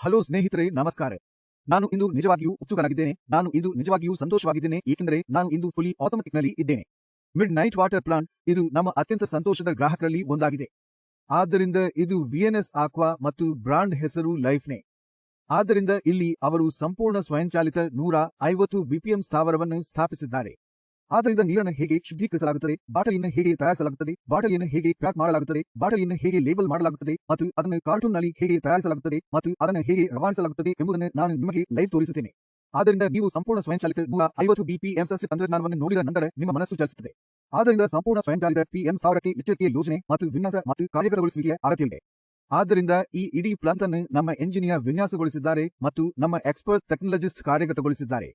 Hello ಸ್ನೇಹಿತರೆ, ನಮಸ್ಕಾರ. ನಾನು ಇಂದು ನಿಜವಾಗಿಯೂ ಉತ್ಸುಕನಾಗಿದ್ದೇನೆ. ನಾನು ಇಂದು ನಿಜವಾಗಿಯೂ ಸಂತೋಷವಾಗಿದ್ದೇನೆ, ಏಕೆಂದರೆ ನಾನು ಇಂದು ಫುಲಿ ಆಟೋಮೆಟಿಕ್ನಲ್ಲಿ ಇದ್ದೇನೆ. ಮಿಡ್ ನೈಟ್ ವಾಟರ್ ಪ್ಲಾಂಟ್ ಇದು ನಮ್ಮ ಅತ್ಯಂತ ಸಂತೋಷದ ಗ್ರಾಹಕರಲ್ಲಿ ಒಂದಾಗಿದೆ. ಆದ್ದರಿಂದ ಇದು ವಿಎನ್ಎಸ್ ಆಕ್ವಾ ಮತ್ತು ಬ್ರಾಂಡ್ ಹೆಸರು ಲೈಫ್ನೇ ಆದ್ದರಿಂದ ಇಲ್ಲಿ ಅವರು ಸಂಪೂರ್ಣ ಸ್ವಯಂಚಾಲಿತ ನೂರ ಐವತ್ತು ಬಿಪಿಎಂ ಸ್ಥಾವರವನ್ನು ಸ್ಥಾಪಿಸಿದ್ದಾರೆ. ಆದ್ದರಿಂದ ನೀರನ್ನು ಹೇಗೆ ಶುದ್ಧೀಕರಿಸಲಾಗುತ್ತದೆ? ಬಾಟಲಿಯನ್ನು ಹೇಗೆ ತಯಾರಿಸಲಾಗುತ್ತದೆ? ಬಾಟಲಿಯನ್ನು ಹೇಗೆ ಪ್ಯಾಕ್ ಮಾಡಲಾಗುತ್ತದೆ? ಬಾಟಲಿಯನ್ನು ಹೇಗೆ ಲೇಬಲ್ ಮಾಡಲಾಗುತ್ತದೆ? ಮತ್ತು ಅದನ್ನು ಕಾರ್ಟೂನ್ನಲ್ಲಿ ಹೇಗೆ ತಯಾರಿಸಲಾಗುತ್ತದೆ? ಮತ್ತು ಅದನ್ನು ಹೇಗೆ ರವಾನಿಸಲಾಗುತ್ತದೆ ಎಂಬುದನ್ನು ನಾನು ನಿಮಗೆ ಲೈವ್ ತೋರಿಸುತ್ತೇನೆ. ಆದ್ದರಿಂದ ನೀವು ಸಂಪೂರ್ಣ ಸ್ವಯಂಚಾಲಿತ ನೂರ ಐವತ್ತು ಬಿಪಿಎಂ ಸಸ್ಯ ತಂತ್ರಜ್ಞಾನವನ್ನು ನೋಡಿದ ನಂತರ ನಿಮ್ಮ ಮನಸ್ಸು ಚಲಿಸುತ್ತದೆ. ಆದ್ದರಿಂದ ಸಂಪೂರ್ಣ ಸ್ವಯಂಚಾಲಿತ ಪಿಎಂ ಸಾವಿರಕ್ಕೆ ಎಚ್ಚರಿಕೆಯ ಯೋಜನೆ ಮತ್ತು ವಿನ್ಯಾಸ ಮತ್ತು ಕಾರ್ಯಗತಗೊಳಿಸುವಿಕೆಯ ಅಗತ್ಯವಿದೆ. ಆದ್ದರಿಂದ ಈ ಇಡೀ ಪ್ಲಾಂಟ್ ಅನ್ನು ನಮ್ಮ ಎಂಜಿನಿಯರ್ ವಿನ್ಯಾಸಗೊಳಿಸಿದ್ದಾರೆ ಮತ್ತು ನಮ್ಮ ಎಕ್ಸ್ಪರ್ಟ್ ಟೆಕ್ನಾಲಜಿಸ್ಟ್ ಕಾರ್ಯಗತಗೊಳಿಸಿದ್ದಾರೆ.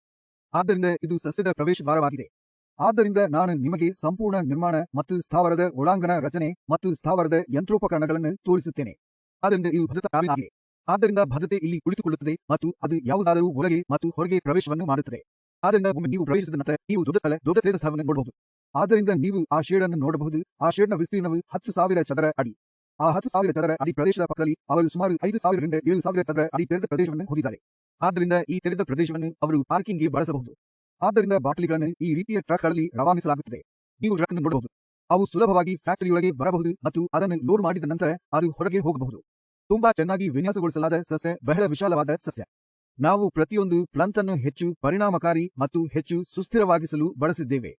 ಆದ್ದರಿಂದ ಇದು ಸಸ್ಯದ ಪ್ರವೇಶ ದ್ವಾರವಾಗಿದೆ. ಆದ್ದರಿಂದ ನಾನು ನಿಮಗೆ ಸಂಪೂರ್ಣ ನಿರ್ಮಾಣ ಮತ್ತು ಸ್ಥಾವರದ ಒಳಾಂಗಣ ರಚನೆ ಮತ್ತು ಸ್ಥಾವರದ ಯಂತ್ರೋಪಕರಣಗಳನ್ನು ತೋರಿಸುತ್ತೇನೆ. ಆದ್ದರಿಂದ ಇದು ಭದ್ರತಾ ಆದ್ದರಿಂದ ಭದ್ರತೆ ಇಲ್ಲಿ ಕುಳಿತುಕೊಳ್ಳುತ್ತದೆ ಮತ್ತು ಅದು ಯಾವುದಾದರೂ ಒಳಗೆ ಮತ್ತು ಹೊರಗೆ ಪ್ರವೇಶವನ್ನು ಮಾಡುತ್ತದೆ. ಆದ್ದರಿಂದ ಒಮ್ಮೆ ನೀವು ಪ್ರವೇಶಿಸಿದ ನಂತರ ನೀವು ದೊಡ್ಡ ಸ್ಥಳ, ದೊಡ್ಡ ತೆರೆದ ನೋಡಬಹುದು. ಆದ್ದರಿಂದ ನೀವು ಆ ಶೇಡ್ ಅನ್ನು ನೋಡಬಹುದು. ಆ ಶೇಡ್ನ ವಿಸ್ತೀರ್ಣವು ಹತ್ತು ಸಾವಿರ ಚದರ ಅಡಿ. ಆ ಹತ್ತು ಸಾವಿರ ಚದರ ಅಡಿ ಪ್ರದೇಶದ ಪಕ್ಕದಲ್ಲಿ ಅವರು ಸುಮಾರು ಐದು ಸಾವಿರದಿಂದ ಏಳು ಸಾವಿರ ಚದರ ಅಡಿ ತೆರೆದ ಪ್ರದೇಶವನ್ನು ಹೊಂದಿದ್ದಾರೆ. ಆದ್ದರಿಂದ ಈ ತೆರೆದ ಪ್ರದೇಶವನ್ನು ಅವರು ಪಾರ್ಕಿಂಗ್ಗೆ ಬಳಸಬಹುದು. ಆದ್ದರಿಂದ ಬಾಟಲಿಗಳನ್ನು ಈ ರೀತಿಯ ಟ್ರಕ್ಗಳಲ್ಲಿ ರವಾನಿಸಲಾಗುತ್ತದೆ. ನೀವು ಟ್ರಕ್ ಅನ್ನು ನೋಡಬಹುದು. ಅವು ಸುಲಭವಾಗಿ ಫ್ಯಾಕ್ಟರಿಯೊಳಗೆ ಬರಬಹುದು ಮತ್ತು ಅದನ್ನು ಲೋಡ್ ಮಾಡಿದ ನಂತರ ಅದು ಹೊರಗೆ ಹೋಗಬಹುದು. ತುಂಬಾ ಚೆನ್ನಾಗಿ ವಿನ್ಯಾಸಗೊಳಿಸಲಾದ ಸಸ್ಯ, ಬಹಳ ವಿಶಾಲವಾದ ಸಸ್ಯ. ನಾವು ಪ್ರತಿಯೊಂದು ಪ್ಲಂತ್ ಅನ್ನು ಹೆಚ್ಚು ಪರಿಣಾಮಕಾರಿ ಮತ್ತು ಹೆಚ್ಚು ಸುಸ್ಥಿರವಾಗಿಸಲು ಬಳಸಿದ್ದೇವೆ.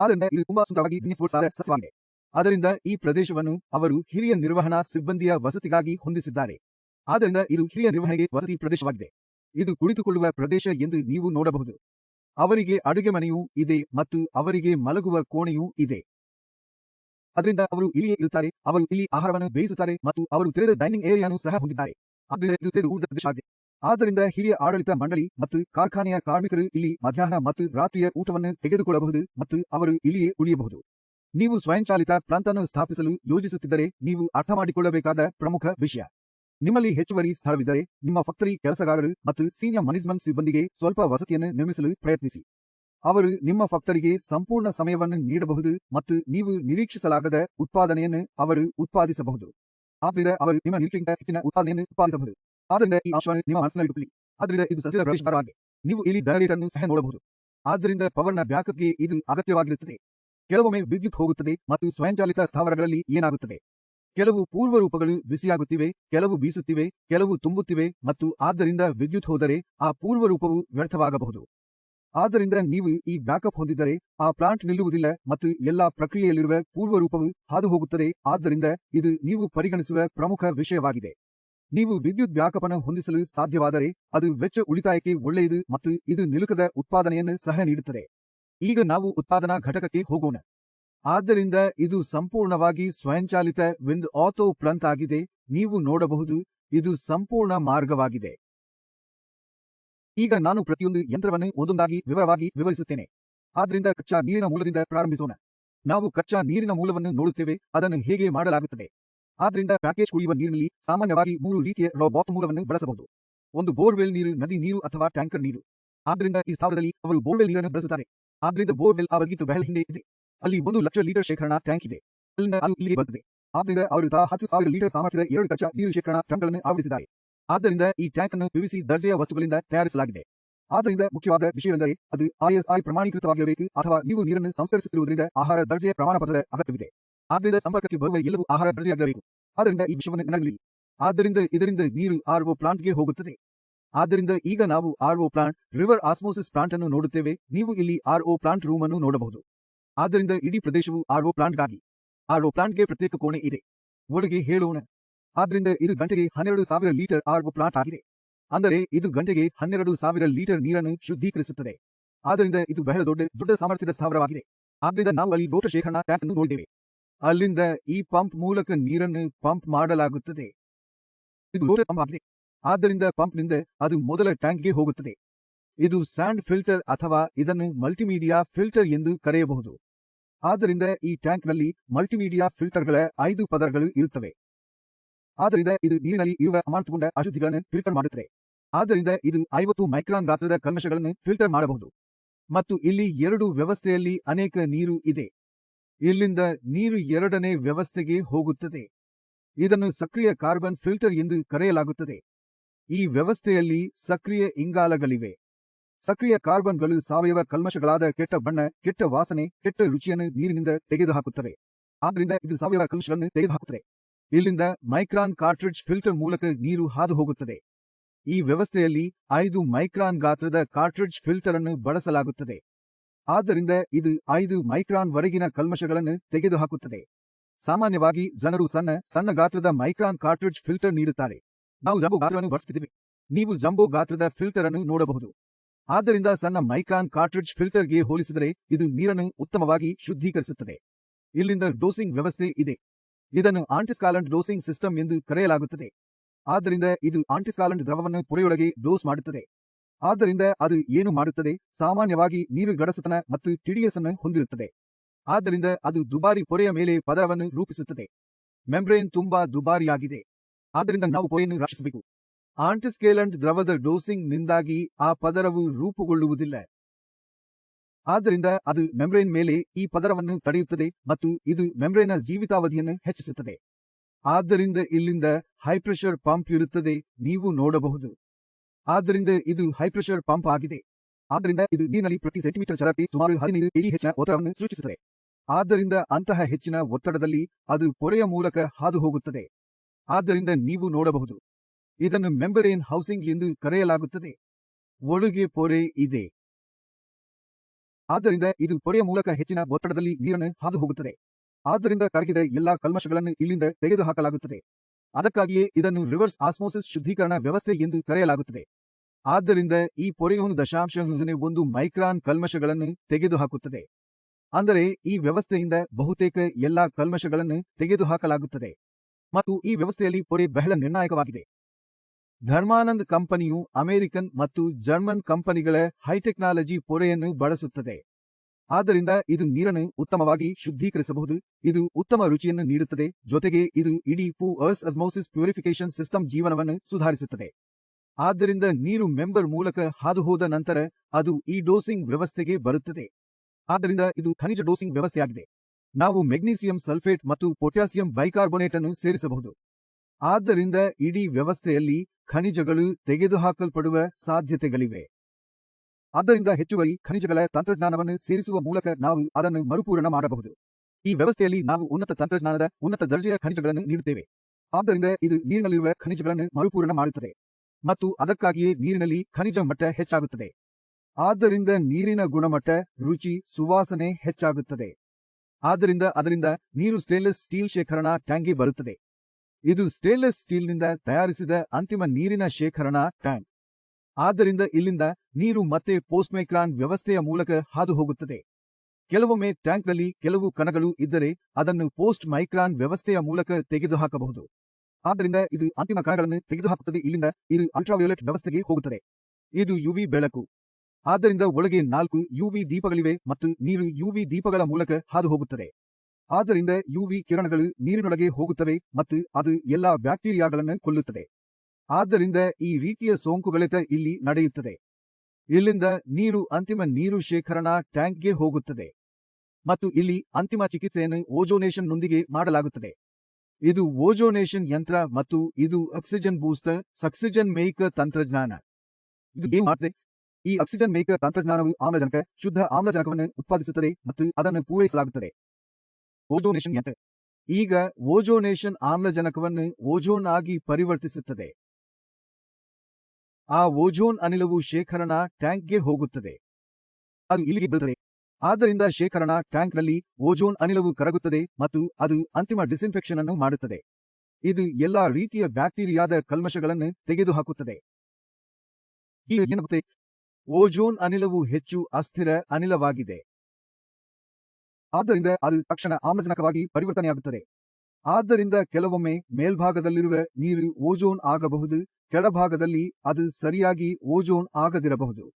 ಆದ್ದರಿಂದ ಇದು ತುಂಬಾ ಸುಂದರವಾಗಿ ವಿನ್ಯಾಸಗೊಳಿಸಲಾದ ಸಸ್ಯವಾಗಿದೆ. ಆದ್ದರಿಂದ ಈ ಪ್ರದೇಶವನ್ನು ಅವರು ಹಿರಿಯ ನಿರ್ವಹಣಾ ಸಿಬ್ಬಂದಿಯ ವಸತಿಗಾಗಿ ಹೊಂದಿಸಿದ್ದಾರೆ. ಆದ್ದರಿಂದ ಇದು ಹಿರಿಯ ನಿರ್ವಹಣೆಗೆ ವಸತಿ ಪ್ರದೇಶವಾಗಿದೆ. ಇದು ಕುಳಿತುಕೊಳ್ಳುವ ಪ್ರದೇಶ ಎಂದು ನೀವು ನೋಡಬಹುದು. ಅವರಿಗೆ ಅಡುಗೆ ಮನೆಯೂ ಇದೆ ಮತ್ತು ಅವರಿಗೆ ಮಲಗುವ ಕೋಣೆಯೂ ಇದೆ. ಅದರಿಂದ ಅವರು ಇಲ್ಲಿಯೇ ಇರುತ್ತಾರೆ, ಅವರು ಇಲ್ಲಿ ಆಹಾರವನ್ನು ಬೇಯಿಸುತ್ತಾರೆ ಮತ್ತು ಅವರು ತೆರೆದ ಡೈನಿಂಗ್ ಏರಿಯಾನು ಸಹ ಹೊಂದಿದ್ದಾರೆ. ಆದ್ದರಿಂದ ಹಿರಿಯ ಆಡಳಿತ ಮಂಡಳಿ ಮತ್ತು ಕಾರ್ಖಾನೆಯ ಕಾರ್ಮಿಕರು ಇಲ್ಲಿ ಮಧ್ಯಾಹ್ನ ಮತ್ತು ರಾತ್ರಿಯ ಊಟವನ್ನು ತೆಗೆದುಕೊಳ್ಳಬಹುದು ಮತ್ತು ಅವರು ಇಲ್ಲಿಯೇ ಉಳಿಯಬಹುದು. ನೀವು ಸ್ವಯಂಚಾಲಿತ ಪ್ಲಾಂಟ್ ಸ್ಥಾಪಿಸಲು ಯೋಜಿಸುತ್ತಿದ್ದರೆ ನೀವು ಅರ್ಥಮಾಡಿಕೊಳ್ಳಬೇಕಾದ ಪ್ರಮುಖ ವಿಷಯ. ನಿಮ್ಮಲ್ಲಿ ಹೆಚ್ಚುವರಿ ಸ್ಥಳವಿದ್ದರೆ ನಿಮ್ಮ ಫ್ಯಾಕ್ಟರಿ ಕೆಲಸಗಾರರು ಮತ್ತು ಸೀನಿಯರ್ ಮ್ಯಾನೇಜ್ಮೆಂಟ್ ಸಿಬ್ಬಂದಿಗೆ ಸ್ವಲ್ಪ ವಸತಿಯನ್ನು ನಿರ್ಮಿಸಲು ಪ್ರಯತ್ನಿಸಿ. ಅವರು ನಿಮ್ಮ ಫ್ಯಾಕ್ಟರಿಗೆ ಸಂಪೂರ್ಣ ಸಮಯವನ್ನು ನೀಡಬಹುದು ಮತ್ತು ನೀವು ನಿರೀಕ್ಷಿಸಲಾಗದ ಉತ್ಪಾದನೆಯನ್ನು ಅವರು ಉತ್ಪಾದಿಸಬಹುದು. ಆದ್ದರಿಂದ ಅವರು ನಿಮ್ಮ ನಿರೀಕ್ಷೆಗಿಂತ ಹೆಚ್ಚಿನ ಉತ್ಪಾದನೆಯನ್ನು ಉತ್ಪಾದಿಸಬಹುದು. ಆದ್ದರಿಂದ ಈ ಅಂಶವನ್ನು ನಿಮ್ಮ ಮನಸ್ಸಿನಲ್ಲಿಟ್ಟುಕೊಳ್ಳಿ ಆದ್ದರಿಂದ ಇದು ಸಸ್ಯದ ಪ್ರವೇಶವಾಗಿದೆ ನೀವು ಇಲ್ಲಿ ಜನರೇಟರ್ ಅನ್ನು ಸಹ ನೋಡಬಹುದು. ಆದ್ದರಿಂದ ಪವರ್ನ ಬ್ಯಾಕಪ್ಗೆ ಇದು ಅಗತ್ಯವಾಗಿರುತ್ತದೆ. ಕೆಲವೊಮ್ಮೆ ವಿದ್ಯುತ್ ಹೋಗುತ್ತದೆ ಮತ್ತು ಸ್ವಯಂಚಾಲಿತ ಸ್ಥಾವರಗಳಲ್ಲಿ ಏನಾಗುತ್ತದೆ? ಕೆಲವು ಪೂರ್ವ ರೂಪಗಳು ಬಿಸಿಯಾಗುತ್ತಿವೆ, ಕೆಲವು ಬೀಸುತ್ತಿವೆ, ಕೆಲವು ತುಂಬುತ್ತಿವೆ ಮತ್ತು ಆದ್ದರಿಂದ ವಿದ್ಯುತ್ ಹೋದರೆ ಆ ಪೂರ್ವರೂಪವು ವ್ಯರ್ಥವಾಗಬಹುದು. ಆದ್ದರಿಂದ ನೀವು ಈ ಬ್ಯಾಕಪ್ ಹೊಂದಿದ್ದರೆ ಆ ಪ್ಲಾಂಟ್ ನಿಲ್ಲುವುದಿಲ್ಲ ಮತ್ತು ಎಲ್ಲಾ ಪ್ರಕ್ರಿಯೆಯಲ್ಲಿರುವ ಪೂರ್ವರೂಪವು ಹಾದು ಹೋಗುತ್ತದೆ ಆದ್ದರಿಂದ ಇದು ನೀವು ಪರಿಗಣಿಸುವ ಪ್ರಮುಖ ವಿಷಯವಾಗಿದೆ. ನೀವು ವಿದ್ಯುತ್ ಬ್ಯಾಕಪ್ ಅನ್ನು ಹೊಂದಿಸಲು ಸಾಧ್ಯವಾದರೆ ಅದು ವೆಚ್ಚ ಉಳಿತಾಯಕ್ಕೆ ಒಳ್ಳೆಯದು ಮತ್ತು ಇದು ನಿಲುಕದ ಉತ್ಪಾದನೆಯನ್ನು ಸಹ ನೀಡುತ್ತದೆ. ಈಗ ನಾವು ಉತ್ಪಾದನಾ ಘಟಕಕ್ಕೆ ಹೋಗೋಣ. ಆದ್ದರಿಂದ ಇದು ಸಂಪೂರ್ಣವಾಗಿ ಸ್ವಯಂಚಾಲಿತ ವಿಂದ್ ಆಟೋ ಪ್ಲಂತ್ ಆಗಿದೆ, ನೀವು ನೋಡಬಹುದು, ಇದು ಸಂಪೂರ್ಣ ಮಾರ್ಗವಾಗಿದೆ. ಈಗ ನಾನು ಪ್ರತಿಯೊಂದು ಯಂತ್ರವನ್ನು ಒಂದೊಂದಾಗಿ ವಿವರವಾಗಿ ವಿವರಿಸುತ್ತೇನೆ. ಆದ್ದರಿಂದ ಕಚ್ಚಾ ನೀರಿನ ಮೂಲದಿಂದ ಪ್ರಾರಂಭಿಸೋಣ. ನಾವು ಕಚ್ಚಾ ನೀರಿನ ಮೂಲವನ್ನು ನೋಡುತ್ತೇವೆ, ಅದನ್ನು ಹೇಗೆ ಮಾಡಲಾಗುತ್ತದೆ. ಆದ್ದರಿಂದ ಪ್ಯಾಕೇಜ್ ಕುಡಿಯುವ ನೀರಿನಲ್ಲಿ ಸಾಮಾನ್ಯವಾಗಿ ಮೂರು ರೀತಿಯ ರೋಬಾಟ್ ಮೂಲವನ್ನು ಬಳಸಬಹುದು. ಒಂದು ಬೋರ್ವೆಲ್ ನೀರು, ನದಿ ನೀರು ಅಥವಾ ಟ್ಯಾಂಕರ್ ನೀರು. ಆದ್ದರಿಂದ ಈ ಸ್ಥಾವರದಲ್ಲಿ ಅವರು ಬೋರ್ವೆಲ್ ನೀರನ್ನು ಬಳಸುತ್ತಾರೆ. ಆದ್ದರಿಂದ ಬೋರ್ವೆಲ್ ಬಗ್ಗಿತ್ತು ಬಹಳ ಹಿಂದೆ ಇದೆ. ಅಲ್ಲಿ ಒಂದು ಲಕ್ಷ ಲೀಟರ್ ಶೇಖರಣಾ ಟ್ಯಾಂಕ್ ಇದೆ. ಅಲ್ಲಿಂದ ಅದು ಇಲ್ಲಿಗೆ ಬರುತ್ತದೆ ಆದ್ದರಿಂದ ಅವರು ತಾ ಹತ್ತು ಸಾವಿರ ಲೀಟರ್ ಸಾಮರ್ಥ್ಯದ ಎರಡು ಕಚ್ಚಾ ನೀರು ಶೇಖರಣಾ ಟ್ಯಾಂಕ್ಗಳನ್ನು ಆವರಿಸಿದ್ದಾರೆ. ಆದ್ದರಿಂದ ಈ ಟ್ಯಾಂಕ್ ಅನ್ನು ಪಿವಿಸಿ ದರ್ಜೆಯ ವಸ್ತುಗಳಿಂದ ತಯಾರಿಸಲಾಗಿದೆ. ಆದ್ದರಿಂದ ಮುಖ್ಯವಾದ ವಿಷಯವೆಂದರೆ ಅದು ಐಎಸ್ಐ ಪ್ರಮಾಣೀಕೃತವಾಗಿರಬೇಕು ಅಥವಾ ನೀವು ನೀರನ್ನು ಸಂಸ್ಕರಿಸುತ್ತಿರುವುದರಿಂದ ಆಹಾರ ದರ್ಜೆಯ ಪ್ರಮಾಣಪತ್ರದ ಅಗತ್ಯವಿದೆ. ಆದ್ದರಿಂದ ಸಂಪರ್ಕಕ್ಕೆ ಬರುವ ಎಲ್ಲವೂ ಆಹಾರ ದರ್ಜೆಯಾಗಿರಬೇಕು. ಆದ್ದರಿಂದ ಈ ವಿಷಯವನ್ನು ನೆನಪಿಡಿ. ಆದ್ದರಿಂದ ಇದರಿಂದ ನೀರು ಆರ್ಒ ಪ್ಲಾಂಟ್ಗೆ ಹೋಗುತ್ತದೆ. ಆದ್ದರಿಂದ ಈಗ ನಾವು RO plant, river osmosis plant ಅನ್ನು ನೋಡುತ್ತೇವೆ. ನೀವು ಇಲ್ಲಿ ಆರ್ಒ ಪ್ಲಾಂಟ್ ರೂಮ್ ಅನ್ನು ನೋಡಬಹುದು. ಆದ್ದರಿಂದ ಇಡೀ ಪ್ರದೇಶವು ಆರ್ಒ ಪ್ಲಾಂಟ್ಗಾಗಿ, ಆರ್ಒ ಪ್ಲಾಂಟ್ಗೆ ಪ್ರತ್ಯೇಕ ಕೋಣೆ ಇದೆ. ಒಳಗೆ ಹೇಳೋಣ. ಆದ್ದರಿಂದ ಇದು ಗಂಟೆಗೆ ಹನ್ನೆರಡು ಸಾವಿರ ಲೀಟರ್ ಆರ್ಒ ಪ್ಲಾಂಟ್ ಆಗಿದೆ. ಅಂದರೆ ಇದು ಗಂಟೆಗೆ ಹನ್ನೆರಡು ಸಾವಿರ ಲೀಟರ್ ನೀರನ್ನು ಶುದ್ಧೀಕರಿಸುತ್ತದೆ. ಆದ್ದರಿಂದ ಇದು ಬಹಳ ದೊಡ್ಡ ದೊಡ್ಡ ಸಾಮರ್ಥ್ಯದ ಸ್ಥಾವರವಾಗಿದೆ. ಆದ್ದರಿಂದ ನಾವು ಅಲ್ಲಿ ಲೋಟ ಶೇಖರಣಾ ಟ್ಯಾಂಕ್ ಅನ್ನು ನೋಡಿದ್ದೇವೆ. ಅಲ್ಲಿಂದ ಈ ಪಂಪ್ ಮೂಲಕ ನೀರನ್ನು ಪಂಪ್ ಮಾಡಲಾಗುತ್ತದೆ. ಇದು ಲೋಟ ಪಂಪ್ ಆಗಿದೆ. ಆದ್ದರಿಂದ ಪಂಪ್ನಿಂದ ಅದು ಮೊದಲ ಟ್ಯಾಂಕ್ಗೆ ಹೋಗುತ್ತದೆ. ಇದು ಸ್ಯಾಂಡ್ ಫಿಲ್ಟರ್ ಅಥವಾ ಇದನ್ನು ಮಲ್ಟಿಮೀಡಿಯಾ ಫಿಲ್ಟರ್ ಎಂದು ಕರೆಯಬಹುದು. ಆದ್ದರಿಂದ ಈ ಟ್ಯಾಂಕ್ನಲ್ಲಿ ಮಲ್ಟಿಮೀಡಿಯಾ ಫಿಲ್ಟರ್ಗಳ ಐದು ಪದರಗಳು ಇರುತ್ತವೆ. ಆದ್ದರಿಂದ ಇದು ನೀರಿನಲ್ಲಿ ಇರುವ ಅಮಾನತುಗೊಂಡ ಅಶುದ್ಧಿಗಳನ್ನು ಫಿಲ್ಟರ್ ಮಾಡುತ್ತದೆ. ಆದ್ದರಿಂದ ಇದು ಐವತ್ತು ಮೈಕ್ರಾನ್ ಗಾತ್ರದ ಕಲ್ಮಶಗಳನ್ನು ಫಿಲ್ಟರ್ ಮಾಡಬಹುದು. ಮತ್ತು ಇಲ್ಲಿ ಎರಡು ವ್ಯವಸ್ಥೆಯಲ್ಲಿ ಅನೇಕ ನೀರು ಇದೆ. ಇಲ್ಲಿಂದ ನೀರು ಎರಡನೇ ವ್ಯವಸ್ಥೆಗೆ ಹೋಗುತ್ತದೆ. ಇದನ್ನು ಸಕ್ರಿಯ ಕಾರ್ಬನ್ ಫಿಲ್ಟರ್ ಎಂದು ಕರೆಯಲಾಗುತ್ತದೆ. ಈ ವ್ಯವಸ್ಥೆಯಲ್ಲಿ ಸಕ್ರಿಯ ಇಂಗಾಲಗಳಿವೆ. ಸಕ್ರಿಯ ಕಾರ್ಬನ್ಗಳು ಸಾವಯವ ಕಲ್ಮಶಗಳಾದ ಕೆಟ್ಟ ಬಣ್ಣ, ಕೆಟ್ಟ ವಾಸನೆ, ಕೆಟ್ಟ ರುಚಿಯನ್ನು ನೀರಿನಿಂದ ತೆಗೆದುಹಾಕುತ್ತವೆ. ಆದ್ದರಿಂದ ಇದು ಸಾವಯವ ಕಲ್ಮಶಗಳನ್ನು ತೆಗೆದುಹಾಕುತ್ತದೆ. ಇಲ್ಲಿಂದ ಮೈಕ್ರಾನ್ ಕಾರ್ಟ್ರಿಡ್ಜ್ ಫಿಲ್ಟರ್ ಮೂಲಕ ನೀರು ಹಾದು ಹೋಗುತ್ತದೆ ಈ ವ್ಯವಸ್ಥೆಯಲ್ಲಿ ಐದು ಮೈಕ್ರಾನ್ ಗಾತ್ರದ ಕಾರ್ಟ್ರಿಡ್ಜ್ ಫಿಲ್ಟರ್ ಅನ್ನು ಬಳಸಲಾಗುತ್ತದೆ. ಆದ್ದರಿಂದ ಇದು ಐದು ಮೈಕ್ರಾನ್ ವರೆಗಿನ ಕಲ್ಮಶಗಳನ್ನು ತೆಗೆದುಹಾಕುತ್ತದೆ. ಸಾಮಾನ್ಯವಾಗಿ ಜನರು ಸಣ್ಣ ಸಣ್ಣ ಗಾತ್ರದ ಮೈಕ್ರಾನ್ ಕಾರ್ಟ್ರಿಡ್ಜ್ ಫಿಲ್ಟರ್ ನೀಡುತ್ತಾರೆ. ನಾವು ಜಂಬೋ ಗಾತ್ರವನ್ನು ಬಳಸುತ್ತಿದ್ದೇವೆ. ನೀವು ಜಂಬೋ ಗಾತ್ರದ ಫಿಲ್ಟರ್ ಅನ್ನು ನೋಡಬಹುದು. ಆದ್ದರಿಂದ ಸಣ್ಣ ಮೈಕ್ರಾನ್ ಕಾರ್ಟ್ರಿಡ್ಜ್ ಫಿಲ್ಟರ್ಗೆ ಹೋಲಿಸಿದರೆ ಇದು ನೀರನ್ನು ಉತ್ತಮವಾಗಿ ಶುದ್ಧೀಕರಿಸುತ್ತದೆ. ಇಲ್ಲಿಂದ ಡೋಸಿಂಗ್ ವ್ಯವಸ್ಥೆ ಇದೆ. ಇದನ್ನು ಆಂಟಿಸ್ಕಾಲಂಟ್ ಡೋಸಿಂಗ್ ಸಿಸ್ಟಮ್ ಎಂದು ಕರೆಯಲಾಗುತ್ತದೆ. ಆದ್ದರಿಂದ ಇದು ಆಂಟಿಸ್ಕಾಲಂಟ್ ದ್ರವವನ್ನು ಪೊರೆಯೊಳಗೆ ಡೋಸ್ ಮಾಡುತ್ತದೆ. ಆದ್ದರಿಂದ ಅದು ಏನು ಮಾಡುತ್ತದೆ? ಸಾಮಾನ್ಯವಾಗಿ ನೀರು ಗಡಸತನ ಮತ್ತು ಟಿಡಿಎಸ್ ಅನ್ನು ಹೊಂದಿರುತ್ತದೆ. ಆದ್ದರಿಂದ ಅದು ದುಬಾರಿ ಪೊರೆಯ ಮೇಲೆ ಪದರವನ್ನು ರೂಪಿಸುತ್ತದೆ. ಮೆಂಬ್ರೇನ್ ತುಂಬಾ ದುಬಾರಿಯಾಗಿದೆ. ಆದ್ದರಿಂದ ನಾವು ಪೊರೆಯನ್ನು ರಕ್ಷಿಸಬೇಕು. ಆಂಟಿಸ್ಕೇಲಂಟ್ ದ್ರವದ ಡೋಸಿಂಗ್ ನಿಂದಾಗಿ ಆ ಪದರವು ರೂಪುಗೊಳ್ಳುವುದಿಲ್ಲ. ಆದ್ದರಿಂದ ಅದು ಮೆಂಬ್ರೇನ್ ಮೇಲೆ ಈ ಪದರವನ್ನು ತಡೆಯುತ್ತದೆ ಮತ್ತು ಇದು ಮೆಂಬ್ರೇನ ಜೀವಿತಾವಧಿಯನ್ನು ಹೆಚ್ಚಿಸುತ್ತದೆ. ಆದ್ದರಿಂದ ಇಲ್ಲಿಂದ ಹೈಪ್ರೆಷರ್ ಪಂಪ್ ಇರುತ್ತದೆ, ನೀವು ನೋಡಬಹುದು. ಆದ್ದರಿಂದ ಇದು ಹೈಪ್ರೆಷರ್ ಪಂಪ್ ಆಗಿದೆ. ಆದ್ದರಿಂದ ಇದು ನೀರಿನಲ್ಲಿ ಪ್ರತಿ ಸೆಂಟಿಮೀಟರ್ ಚದರಕ್ಕೆ ಸುಮಾರು ಹದಿನೈದು ಕೆಜಿ ಹೆಚ್ಚಿನ ಒತ್ತಡವನ್ನು ಸೂಚಿಸುತ್ತದೆ. ಆದ್ದರಿಂದ ಅಂತಹ ಹೆಚ್ಚಿನ ಒತ್ತಡದಲ್ಲಿ ಅದು ಪೊರೆಯ ಮೂಲಕ ಹಾದು ಹೋಗುತ್ತದೆ ಆದ್ದರಿಂದ ನೀವು ನೋಡಬಹುದು. ಇದನ್ನು ಮೆಂಬರೇನ್ ಹೌಸಿಂಗ್ ಎಂದು ಕರೆಯಲಾಗುತ್ತದೆ. ಒಳಗೆ ಪೊರೆ ಇದೆ. ಆದ್ದರಿಂದ ಇದು ಪೊರೆಯ ಮೂಲಕ ಹೆಚ್ಚಿನ ಒತ್ತಡದಲ್ಲಿ ನೀರನ್ನು ಹಾದು ಹೋಗುತ್ತದೆ ಆದ್ದರಿಂದ ಕರಗಿದ ಎಲ್ಲಾ ಕಲ್ಮಶಗಳನ್ನು ಇಲ್ಲಿಂದ ತೆಗೆದುಹಾಕಲಾಗುತ್ತದೆ. ಅದಕ್ಕಾಗಿಯೇ ಇದನ್ನು ರಿವರ್ಸ್ ಆಸ್ಮೋಸಿಸ್ ಶುದ್ಧೀಕರಣ ವ್ಯವಸ್ಥೆ ಎಂದು ಕರೆಯಲಾಗುತ್ತದೆ. ಆದ್ದರಿಂದ ಈ ಪೊರೆಯೊಂದು ದಶಾಂಶ ಒಂದು ಮೈಕ್ರಾನ್ ಕಲ್ಮಶಗಳನ್ನು ತೆಗೆದುಹಾಕುತ್ತದೆ. ಅಂದರೆ ಈ ವ್ಯವಸ್ಥೆಯಿಂದ ಬಹುತೇಕ ಎಲ್ಲಾ ಕಲ್ಮಶಗಳನ್ನು ತೆಗೆದುಹಾಕಲಾಗುತ್ತದೆ. ಮತ್ತು ಈ ವ್ಯವಸ್ಥೆಯಲ್ಲಿ ಪೊರೆ ಬಹಳ ನಿರ್ಣಾಯಕವಾಗಿದೆ. ಧರ್ಮಾನಂದ್ ಕಂಪನಿಯು ಅಮೆರಿಕನ್ ಮತ್ತು ಜರ್ಮನ್ ಕಂಪನಿಗಳ ಹೈಟೆಕ್ನಾಲಜಿ ಪೊರೆಯನ್ನು ಬಳಸುತ್ತದೆ. ಆದ್ದರಿಂದ ಇದು ನೀರನ್ನು ಉತ್ತಮವಾಗಿ ಶುದ್ಧೀಕರಿಸಬಹುದು. ಇದು ಉತ್ತಮ ರುಚಿಯನ್ನು ನೀಡುತ್ತದೆ. ಜೊತೆಗೆ ಇದು ಇಡೀ ಪೂ ಅರ್ಸ್ ಅಸ್ಮೋಸಿಸ್ ಪ್ಯೂರಿಫಿಕೇಶನ್ ಸಿಸ್ಟಮ್ ಜೀವನವನ್ನು ಸುಧಾರಿಸುತ್ತದೆ. ಆದ್ದರಿಂದ ನೀರು ಮೆಂಬರ್ ಮೂಲಕ ಹಾದುಹೋದ ನಂತರ ಅದು ಈ ಡೋಸಿಂಗ್ ವ್ಯವಸ್ಥೆಗೆ ಬರುತ್ತದೆ. ಆದ್ದರಿಂದ ಇದು ಖನಿಜ ಡೋಸಿಂಗ್ ವ್ಯವಸ್ಥೆಯಾಗಿದೆ. ನಾವು ಮೆಗ್ನೀಸಿಯಂ ಸಲ್ಫೇಟ್ ಮತ್ತು ಪೊಟ್ಯಾಸಿಯಂ ಬೈಕಾರ್ಬೊನೇಟ್ ಅನ್ನು ಸೇರಿಸಬಹುದು. ಆದ್ದರಿಂದ ಇಡೀ ವ್ಯವಸ್ಥೆಯಲ್ಲಿ ಖನಿಜಗಳು ತೆಗೆದುಹಾಕಲ್ಪಡುವ ಸಾಧ್ಯತೆಗಳಿವೆ. ಆದ್ದರಿಂದ ಹೆಚ್ಚುವರಿ ಖನಿಜಗಳ ತಂತ್ರಜ್ಞಾನವನ್ನು ಸೇರಿಸುವ ಮೂಲಕ ನಾವು ಅದನ್ನು ಮರುಪೂರಣ ಮಾಡಬಹುದು. ಈ ವ್ಯವಸ್ಥೆಯಲ್ಲಿ ನಾವು ಉನ್ನತ ತಂತ್ರಜ್ಞಾನದ ಉನ್ನತ ದರ್ಜೆಯ ಖನಿಜಗಳನ್ನು ನೀಡುತ್ತೇವೆ. ಆದ್ದರಿಂದ ಇದು ನೀರಿನಲ್ಲಿರುವ ಖನಿಜಗಳನ್ನು ಮರುಪೂರಣ ಮಾಡುತ್ತದೆ ಮತ್ತು ಅದಕ್ಕಾಗಿಯೇ ನೀರಿನಲ್ಲಿ ಖನಿಜ ಮಟ್ಟ ಹೆಚ್ಚಾಗುತ್ತದೆ. ಆದ್ದರಿಂದ ನೀರಿನ ಗುಣಮಟ್ಟ, ರುಚಿ, ಸುವಾಸನೆ ಹೆಚ್ಚಾಗುತ್ತದೆ. ಆದ್ದರಿಂದ ಅದರಿಂದ ನೀರು ಸ್ಟೇನ್ಲೆಸ್ ಸ್ಟೀಲ್ ಶೇಖರಣಾ ಟ್ಯಾಂಕ್ಗೆ ಬರುತ್ತದೆ. ಇದು ಸ್ಟೇನ್ಲೆಸ್ ಸ್ಟೀಲ್ನಿಂದ ತಯಾರಿಸಿದ ಅಂತಿಮ ನೀರಿನ ಶೇಖರಣಾ ಟ್ಯಾಂಕ್. ಆದ್ದರಿಂದ ಇಲ್ಲಿಂದ ನೀರು ಮತ್ತೆ ಪೋಸ್ಟ್ಮೈಕ್ರಾನ್ ವ್ಯವಸ್ಥೆಯ ಮೂಲಕ ಹಾದು ಹೋಗುತ್ತದೆ ಕೆಲವೊಮ್ಮೆ ಟ್ಯಾಂಕ್ನಲ್ಲಿ ಕೆಲವು ಕಣಗಳು ಇದ್ದರೆ ಅದನ್ನು ಪೋಸ್ಟ್ ಮೈಕ್ರಾನ್ ವ್ಯವಸ್ಥೆಯ ಮೂಲಕ ತೆಗೆದುಹಾಕಬಹುದು. ಆದ್ದರಿಂದ ಇದು ಅಂತಿಮ ಕಣಗಳನ್ನು ತೆಗೆದುಹಾಕುತ್ತದೆ. ಇಲ್ಲಿಂದ ಇದು ಅಲ್ಟ್ರಾವಯೋಲೆಟ್ ವ್ಯವಸ್ಥೆಗೆ ಹೋಗುತ್ತದೆ. ಇದು ಯುವಿ ಬೆಳಕು. ಆದ್ದರಿಂದ ಒಳಗೆ ನಾಲ್ಕು ಯುವಿ ದೀಪಗಳಿವೆ ಮತ್ತು ನೀರು ಯುವಿ ದೀಪಗಳ ಮೂಲಕ ಹಾದು ಹೋಗುತ್ತದೆ ಆದ್ದರಿಂದ ಯುವಿ ಕಿರಣಗಳು ನೀರಿನೊಳಗೆ ಹೋಗುತ್ತವೆ ಮತ್ತು ಅದು ಎಲ್ಲಾ ಬ್ಯಾಕ್ಟೀರಿಯಾಗಳನ್ನು ಕೊಲ್ಲುತ್ತದೆ. ಆದ್ದರಿಂದ ಈ ರೀತಿಯ ಸೋಂಕುಗಳೆತ ಇಲ್ಲಿ ನಡೆಯುತ್ತದೆ. ಇಲ್ಲಿಂದ ನೀರು, ಅಂತಿಮ ನೀರು ಶೇಖರಣಾ ಟ್ಯಾಂಕ್ಗೆ ಹೋಗುತ್ತದೆ. ಮತ್ತು ಇಲ್ಲಿ ಅಂತಿಮ ಚಿಕಿತ್ಸೆಯನ್ನು ಓಜೋನೇಷನ್ ನೊಂದಿಗೆ ಮಾಡಲಾಗುತ್ತದೆ. ಇದು ಓಜೋನೇಷನ್ ಯಂತ್ರ ಮತ್ತು ಇದು ಆಕ್ಸಿಜನ್ ಬೂಸ್ಟರ್ ಸಕ್ಸಿಜನ್ ಮೇಕರ್ ತಂತ್ರಜ್ಞಾನ. ಇದು ಏನು ಮಾಡುತ್ತದೆ ಈ ಆಕ್ಸಿಜನ್ ಮೇಕರ್ ತಂತ್ರಜ್ಞಾನವು ಆಮ್ಲಜನಕ, ಶುದ್ಧ ಆಮ್ಲಜನಕವನ್ನು ಉತ್ಪಾದಿಸುತ್ತದೆ ಮತ್ತು ಅದನ್ನು ಪೂರೈಸಲಾಗುತ್ತದೆ. ಓಜೋನೇಷನ್ ಯಂತ್ರ ಈಗ ಓಜೋನೇಷನ್ ಆಮ್ಲಜನಕವನ್ನು ಓಜೋನ್ ಆಗಿ ಪರಿವರ್ತಿಸುತ್ತದೆ. ಆ ಓಜೋನ್ ಅನಿಲವು ಶೇಖರಣಾ ಟ್ಯಾಂಕ್ಗೆ ಹೋಗುತ್ತದೆ. ಅದು ಇಲ್ಲಿಗೆ ಬರುತ್ತದೆ ಆದ್ದರಿಂದ ಶೇಖರಣಾ ಟ್ಯಾಂಕ್ನಲ್ಲಿ ಓಜೋನ್ ಅನಿಲವು ಕರಗುತ್ತದೆ ಮತ್ತು ಅದು ಅಂತಿಮ ಡಿಸ್ಇನ್ಫೆಕ್ಷನ್ ಅನ್ನು ಮಾಡುತ್ತದೆ. ಇದು ಎಲ್ಲಾ ರೀತಿಯ ಬ್ಯಾಕ್ಟೀರಿಯಾದ ಕಲ್ಮಶಗಳನ್ನು ತೆಗೆದುಹಾಕುತ್ತದೆ. ಈಗ ಏನಾಗುತ್ತೆ? ಓಜೋನ್ ಅನಿಲವು ಹೆಚ್ಚು ಅಸ್ಥಿರ ಅನಿಲವಾಗಿದೆ. ಆದ್ದರಿಂದ ಅದು ತಕ್ಷಣ ಆಮ್ಲಜನಕವಾಗಿ ಪರಿವರ್ತನೆಯಾಗುತ್ತದೆ. ಆದ್ದರಿಂದ ಕೆಲವೊಮ್ಮೆ ಮೇಲ್ಭಾಗದಲ್ಲಿರುವ ನೀರು ಓಜೋನ್ ಆಗಬಹುದು, ಕೆಳಭಾಗದಲ್ಲಿ ಅದು ಸರಿಯಾಗಿ ಓಜೋನ್ ಆಗದಿರಬಹುದು.